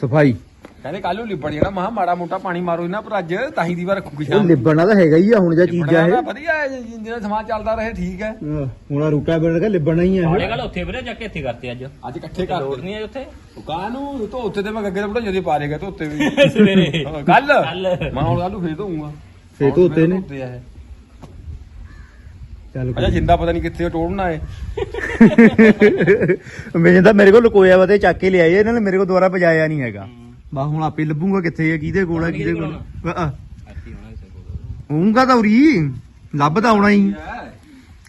ਸਫ਼ਾਈ। ਕਹਿੰਦੇ ਕੱਲ ਨੂੰ ਲਿਬੜ ਜਾਣਾ। ਮਹਾ ਮਾੜਾ ਮੋਟਾ ਪਾਣੀ ਮਾਰੋ ਇਹਨਾਂ ਪਰ ਅੱਜ ਤਾਂ ਹੀ ਦੀਵਾ ਰੱਖੂਗੀ ਉਹ ਸ਼ਾਮ ਨੂੰ। ਲਿਬੜਨਾ ਤਾਂ ਹੈਗਾ ਹੀ ਆ ਹੁਣ ਜਾਂ ਚੀਜ਼ਾਂ ਇਹ। ਤਾਂ ਵਧੀਆ ਹੈ ਜੇ- ਜਿਹੜਾ ਸਮਾਨ ਚੱਲਦਾ ਰਹੇ ਠੀਕ ਹੈ। ਹਾਂ, ਹੁਣ ਆਹ ਰੁਕਾ ਬਣ ਕੇ ਲਿਬੜਨਾ ਹੀ ਆ। ਸਾਡੇ ਇਹ। ਗੱਲ ਉੱਥੇ ਵੀਰੇ ਜਾ ਕੇ ਇੱਥੇ ਕਰਤੇ ਅੱਜ। ਅੱਜ ਇਕੱਠੇ ਲੋੜ ਕਰ ਨਹੀਂ ਹੈ ਉੱਥੇ। ਕਾਨੂੰ ਧੋਤੇ ਤੇ ਮੈਂ ਅੱਗੇ ਤਾਂ ਬੜਾ ਜਦੇ ਪਾ ਲੇਗਾ ਧੋਤੇ ਵੀ। ਸਵੇਰੇ। ਕੱਲ ਕੱਲ੍ਹ। ਮੈਂ ਹੁਣ ਕੱਲ ਨੂੰ ਫੇਰ ਧੋਊਂਗਾ। ਫੇਰ ਧੋਤੇ ਨੇ? ਆ। ਚੱਲ ਅਜਾ ਜਿੰਦਾ ਪਤਾ ਨਹੀਂ ਕਿੱਥੇ ਟੋੜਨਾ ਹੈ। ਮੇਰੇ ਤਾਂ ਮੇਰੇ ਕੋਲ ਲੁਕੋਇਆ ਵਾ ਤੇ ਚੱਕ ਕੇ ਲਿਆਏ ਇਹਨਾਂ ਨੇ ਮੇਰੇ ਕੋਲ ਦੁਬਾਰਾ ਪਜਾਇਆ ਨਹੀਂ ਹੈਗਾ। ਬਾ ਹੁਣ ਆਪੇ ਲੱਭੂਗਾ ਕਿੱਥੇ ਆ ਕਿਹਦੇ ਕੋਲ ਆ ਕਿਹਦੇ ਕੋਲ ਹੋਊਗਾ ਤਾਂ ਉਰੀ ਲੱਭ ਤਾਂ ਆਉਣਾ ਹੀ।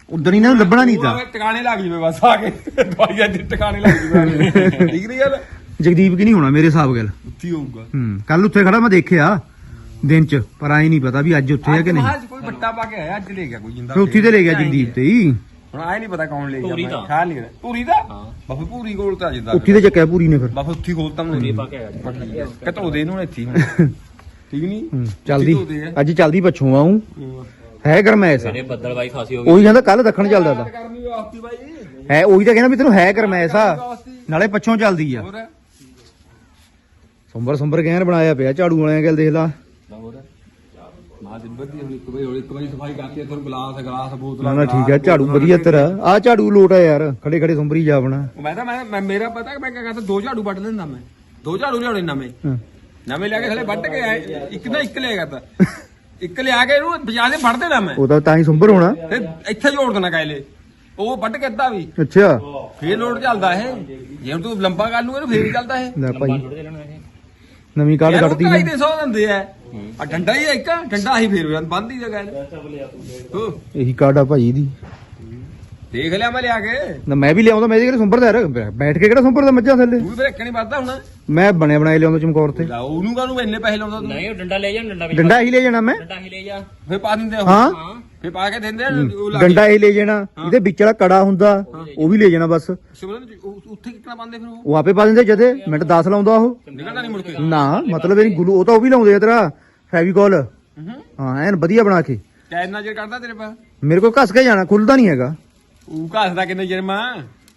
ਉਦੋਂ ਹੀ ਨਾ ਲੱਭਣਾ ਨਹੀਂ ਤਾਂ। ਟਿਕਾਣੇ ਲੱਗ ਜਵੇ ਬਸ ਆ ਕੇ। ਦਵਾਈਆਂ ਦੇ ਟਿਕਾਣੇ ਲੱਗ ਜਵੇ ਠੀਕ ਨਹੀਂ ਗੱਲ? ਜਗਦੀਪ ਕੀ ਨਹੀਂ ਹੋਣਾ ਮੇਰੇ ਹਿਸਾਬ ਗੱਲ? ਉੱਥੇ ਹੀ ਹੋਊਗਾ। ਹੂੰ ਕੱਲ ਉੱਥੇ ਖੜਾ ਮੈਂ ਦੇਖਿਆ ਦਿਨ ਚ ਪਰ ਆਈ ਨਹੀਂ ਪਤਾ ਵੀ ਅੱਜ ਉੱਥੇ ਹੈ ਕਿ ਨਹੀਂ। ਅੱਜ ਕੋਈ ਬੱਟਾ ਪਾ ਕੇ ਆਇਆ ਅੱਜ ਲੈ ਗਿਆ ਕੋਈ ਜਿੰਦਾ ਉੱਥੇ ਤੇ ਲੈ ਗਿਆ ਜਗਦੀਪ ਤੇ ਹੀ। ਹੁਣ ਆਏ ਨਹੀਂ ਪਤਾ ਕੌਣ ਲੈ ਗਿਆ ਧੂਰੀ ਮੈਂ ਦਾ। ਖਿਆਲ ਨਹੀਂ ਰਿਹਾ ਪੂਰੀ ਦਾ? ਹਾਂ। ਬਾਬਾ ਪੂਰੀ ਕੋਲ ਤਾਂ ਜਿੰਦਾ ਉੱਥੇ ਤੇ ਚੱਕਿਆ ਪੂਰੀ ਨੇ ਫਿਰ। ਬਾਬਾ ਉੱਥੇ ਖੋਲਤਾ ਮੈਂ ਪੂਰੀ ਪਾ ਕੇ ਆਇਆ ਕਤੋ ਦੇ ਇਹਨੂੰ ਇੱਥੇ ਹੀ ਹੁਣ? ਠੀਕ ਨਹੀਂ ਚੱਲਦੀ। ਅੱਜ ਚੱਲਦੀ ਪਛੂ ਆਉਂ ਹੈ ਗਰਮੈਸ। ਮੇਰੇ ਬੱਦਲ ਬਾਈ ਖਾਸੀ ਹੋ ਗਈ ਉਹੀ ਕਹਿੰਦਾ ਕੱਲ ਦੱਖਣ ਚੱਲਦਾ ਤਾ। ਕਰਨੀ ਵਾਸਤੀ ਬਾਈ। ਹੈ ਉਹੀ ਤਾਂ ਕਹਿੰਦਾ ਵੀ ਤੈਨੂੰ ਹੈ ਗਰਮੈਸ ਆ। ਨਾਲੇ ਪੱਛੋਂ ਚੱਲਦੀ ਆ। ਹੋਰ? ਸੰਬਰ ਸੰਬਰ ਕਹਿਣ ਬਣਾਇਆ ਪਿਆ ਝਾੜੂ ਵਾਲਿਆਂ ਗੱਲ ਦੇਖ ਲਾ। ਹੋਰ? ਮਾ ਦਿਨ ਬੱਦੀ ਹੁਣ ਇੱਕ ਵਾਰੀ ਇੱਕ ਵਾਰੀ ਸਫ਼ਾਈ ਕਰਕੇ ਤੁਹਾਨੂੰ ਗਲਾਸ ਗਲਾਸ ਨਾ ਬੋਤਲਾਂ ਨਾ ਠੀਕ ਆ ਝਾੜੂ ਵਧੀਆ ਤੇਰਾ। ਆ ਝਾੜੂ ਲੋਟ ਆ ਯਾਰ ਖੜੇ ਖੜੇ ਸੰਭਰੀ ਜਾ ਆਪਣਾ। ਮੈਂ ਤਾਂ ਮੈਂ ਮੈਂ- ਮੇਰਾ ਪਤਾ ਕਿ ਮੈਂ ਕਿਆ ਕਰਦਾ ਦੋ ਝਾੜੂ ਵੱਢ ਲੈਂਦਾ ਮੈਂ। ਦੋ ਝਾੜੂ ਲਿਆਉਣੇ ਨਵੇਂ। ਹਾਂ। ਨਵੇਂ ਲਿਆ ਕੇ ਥਲੇ ਵੱਢ ਕੇ ਆਏ ਇੱਕ ਨਾ ਇੱਕ ਲਿਆ ਕਰਦਾ। ਇੱਕ ਲਿਆ ਕੇ ਇਹਨੂੰ ਬਜਾ ਦੇ ਵੱਢ ਦੇਣਾ ਮੈਂ। ਉਹ ਤਾਂ ਤਾਂ ਹੀ ਸੰਭਰ ਹੋਣਾ। ਫਿਰ ਇੱਥੇ ਜੋੜ ਦੇਣਾ ਕਾਇਲੇ। ਉਹ ਵੱਢ ਕੇ ਅੱਧਾ ਵੀ। ਅੱਛਾ। ਫੇਰ ਲੋਡ ਚੱਲਦਾ ਇਹ। ਜੇ ਹੁਣ ਤੂੰ ਲੰਬਾ ਕਰ ਲੂਗਾ ਫੇਰ ਚੱਲਦਾ ਇਹ। ਲੈ ਭਾਈ। ਥੋੜੇ ਚੱਲਣਾ ਇਹ ਨਵੀਂ ਕਾਰਡ ਯਾਰ ਉਹ ਕੱਢਤੀ ਢਾਈ ਨੇ ਦੇ ਸੌ ਦਿੰਦੇ ਆ। ਆ ਡੰਡਾ ਹੀ ਆ ਇੱਕ ਡੰਡਾ ਹੀ ਫੇਰ ਬੰਦੀ ਜਗ੍ਹਾ ਹੋ। ਇਹੀ ਕਾਰਡ ਆ ਭਾਈ ਦੀ ਦੇਖ ਲਿਆ ਮੈਂ ਲਿਆ ਕੇ। ਨਾ ਮੈਂ ਵੀ ਲਿਆਉਂਦਾ ਮੈਂ ਸੰਭਰ ਦਾ ਯਾਰ? ਬੈਠ ਕੇ ਕਿਹੜਾ ਸੰਭਰ ਦਾ ਮੱਝਾਂ ਥੱਲੇ? ਤੂੰ ਵੀ ਫਿਰ ਇੱਕ ਨਹੀਂ ਵੱਧਦਾ ਹੁਣ। ਮੈਂ ਬਣੇ ਬਣਾਏ ਲਿਆਉਂਦਾ ਚਮਕੌਰ ਤੇ। ਲਾ ਉਹਨੂੰ ਕਾਹਨੂੰ ਇੰਨੇ ਪੈਸੇ ਲਾਉਂਦਾ ਤੂੰ? ਨਹੀਂ ਉਹ ਡੰਡਾ ਲੈ ਜਾ ਡੰਡਾ ਵੀ ਡੰਡਾ ਹੀ ਲੈ ਜਾਣਾ ਮੈਂ। ਡੰਡਾ ਹੀ ਲੈ ਜਾ। ਫੇਰ ਪਾ ਦਿੰਦੇ ਆ ਉਹ। ਹਾਂ। ਹਾਂ। ਫੇਰ ਪਾ ਕੇ ਦਿੰਦੇ ਆ ਉਹ ਲਾ ਕੇ। ਡੰਡਾ ਹੀ ਲੈ ਜਾਣਾ। ਇਹਦੇ ਵਿੱਚ ਵਾਲਾ ਕੜਾ ਹੁੰਦਾ ਉਹ ਵੀ ਲੈ ਜਾਣਾ ਬਸ। ਸਿਮਰਨ ਜੀ, ਉਹ- ਉੱਥੇ ਕਿੰਨਾ ਪਾਉਂਦੇ ਫਿਰ ਉਹ? ਉਹ ਆਪੇ ਪਾ ਦਿੰਦੇ ਜਦੇ। ਮਿੰਟ 10 ਲਾਉਂਦਾ ਉਹ। ਨਿਕਲਦਾ ਨਹੀਂ ਮੁੜ ਕੇ। ਨਾ ਮਤਲਬ ਇਹ ਗਲੂ ਉਹ ਤਾਂ ਉਹ ਵੀ ਲਾਉਂਦੇ ਆ ਤੇਰਾ। ਫੈਵੀਕੋਲ ਹੂੰ। ਐਨ ਵਧੀਆ ਬਣਾ ਕੇ। ਕੈ ਇੰਨਾ ਚਿਰ ਕਰਦਾ ਤੇਰੇ ਪਾ ਮੇਰੇ ਕੋਲ ਘਸ ਕੇ ਜਾਣਾ ਖੁੱਲਦਾ ਨਹੀਂ ਹੈਗਾ। ਉਹ ਘਸਦਾ ਕਿੰਨੇ ਚਿਰ ਮਾਂ?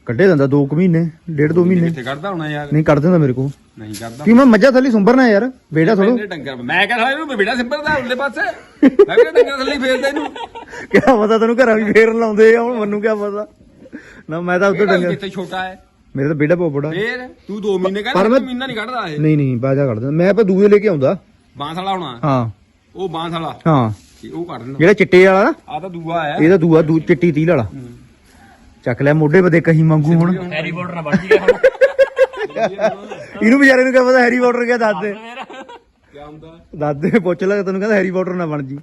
ਕੱਢੇ ਦਿੰਦਾ 2 ਕੁ ਮਹੀਨੇ ਡੇਢ 2 ਮਹੀਨੇ ਕਿੱਥੇ ਕੱਢਦਾ ਹੋਣਾ ਯਾਰ? ਨਹੀਂ ਕੱਢ ਦਿੰਦਾ ਮੇਰੇ ਕੋਲ। ਨਹੀਂ ਕਰਦਾ ਕਿ ਮੈਂ ਮੱਝਾਂ ਥੱਲੇ ਸੁੰਬਰਨਾ ਯਾਰ? ਬੇੜਾ ਥੋੜੋ ਡੰਗਰ ਮੈਂ ਕਹਿੰਦਾ ਇਹਨੂੰ ਬੇੜਾ ਸਿੰਬਰਦਾ ਉੱਲੇ ਪਾਸੇ। ਮੈਂ ਵੀ ਡੰਗਰ ਥੱਲੇ ਫੇਰਦਾ ਇਹਨੂੰ। ਕਿਆ ਪਤਾ ਤੈਨੂੰ ਘਰਾਂ ਵੀ ਫੇਰ ਲਾਉਂਦੇ ਆ ਹੁਣ ਮੈਨੂੰ ਕਿਆ ਪਤਾ। ਨਾ ਮੈਂ ਤਾਂ ਉੱਧਰ ਡੰਗਰ ਜਿੱਥੇ ਛੋਟਾ ਹੈ? ਮੇਰੇ ਤਾਂ ਬੇੜਾ ਪੋਪੜਾ ਫੇਰ? ਤੂੰ 2 ਮਹੀਨੇ ਕਹਿੰਦਾ ਮਹੀਨਾ ਨਹੀਂ ਕੱਢਦਾ ਇਹ। ਨਹੀਂ ਨਹੀਂ ਬਾਜਾ ਕੱਢ ਦਿੰਦਾ ਮੈਂ ਪਰ ਦੂਏ ਲੈ ਕੇ ਆਉਂਦਾ। ਬਾਂਸ ਵਾਲਾ ਹੋਣਾ। ਹਾਂ। ਉਹ ਬਾਂਸ ਵਾਲਾ ਹਾਂ। ਤੇ ਉਹ ਕੱਢ ਦਿੰਦਾ ਜਿਹੜਾ ਚਿੱਟੇ ਵਾਲਾ ਨਾ? ਆ ਤਾਂ ਦੂਆ ਹੈ ਇਹਦਾ ਦੂਆ ਦੂ ਚਿੱਟੀ ਤੀਲ ਵਾਲਾ। ਚੱਕ ਲਿਆ ਮੋਢੇ ਬਦੇ ਕਹੀ ਮੰਗੂ ਹੁਣ। ਹੈਰੀ ਪੋਟਰ ਨਾਲ ਵੱਢ ਗਿਆ ਹੁਣ। ਇਹਨੂੰ ਵਿਚਾਰੇ ਨੂੰ ਕਿਆ ਪਤਾ ਹੈਰੀ ਵਾਟਰ ਕਿਆ ਦੱਸ ਦੇ ਕੀ ਹੁੰਦਾ? ਦੱਸ ਦੇ ਪੁੱਛ ਲੈ ਤੈਨੂੰ ਕਹਿੰਦਾ ਹੈਰੀ ਵਾਟਰ ਨਾ ਬਣ ਜੀ।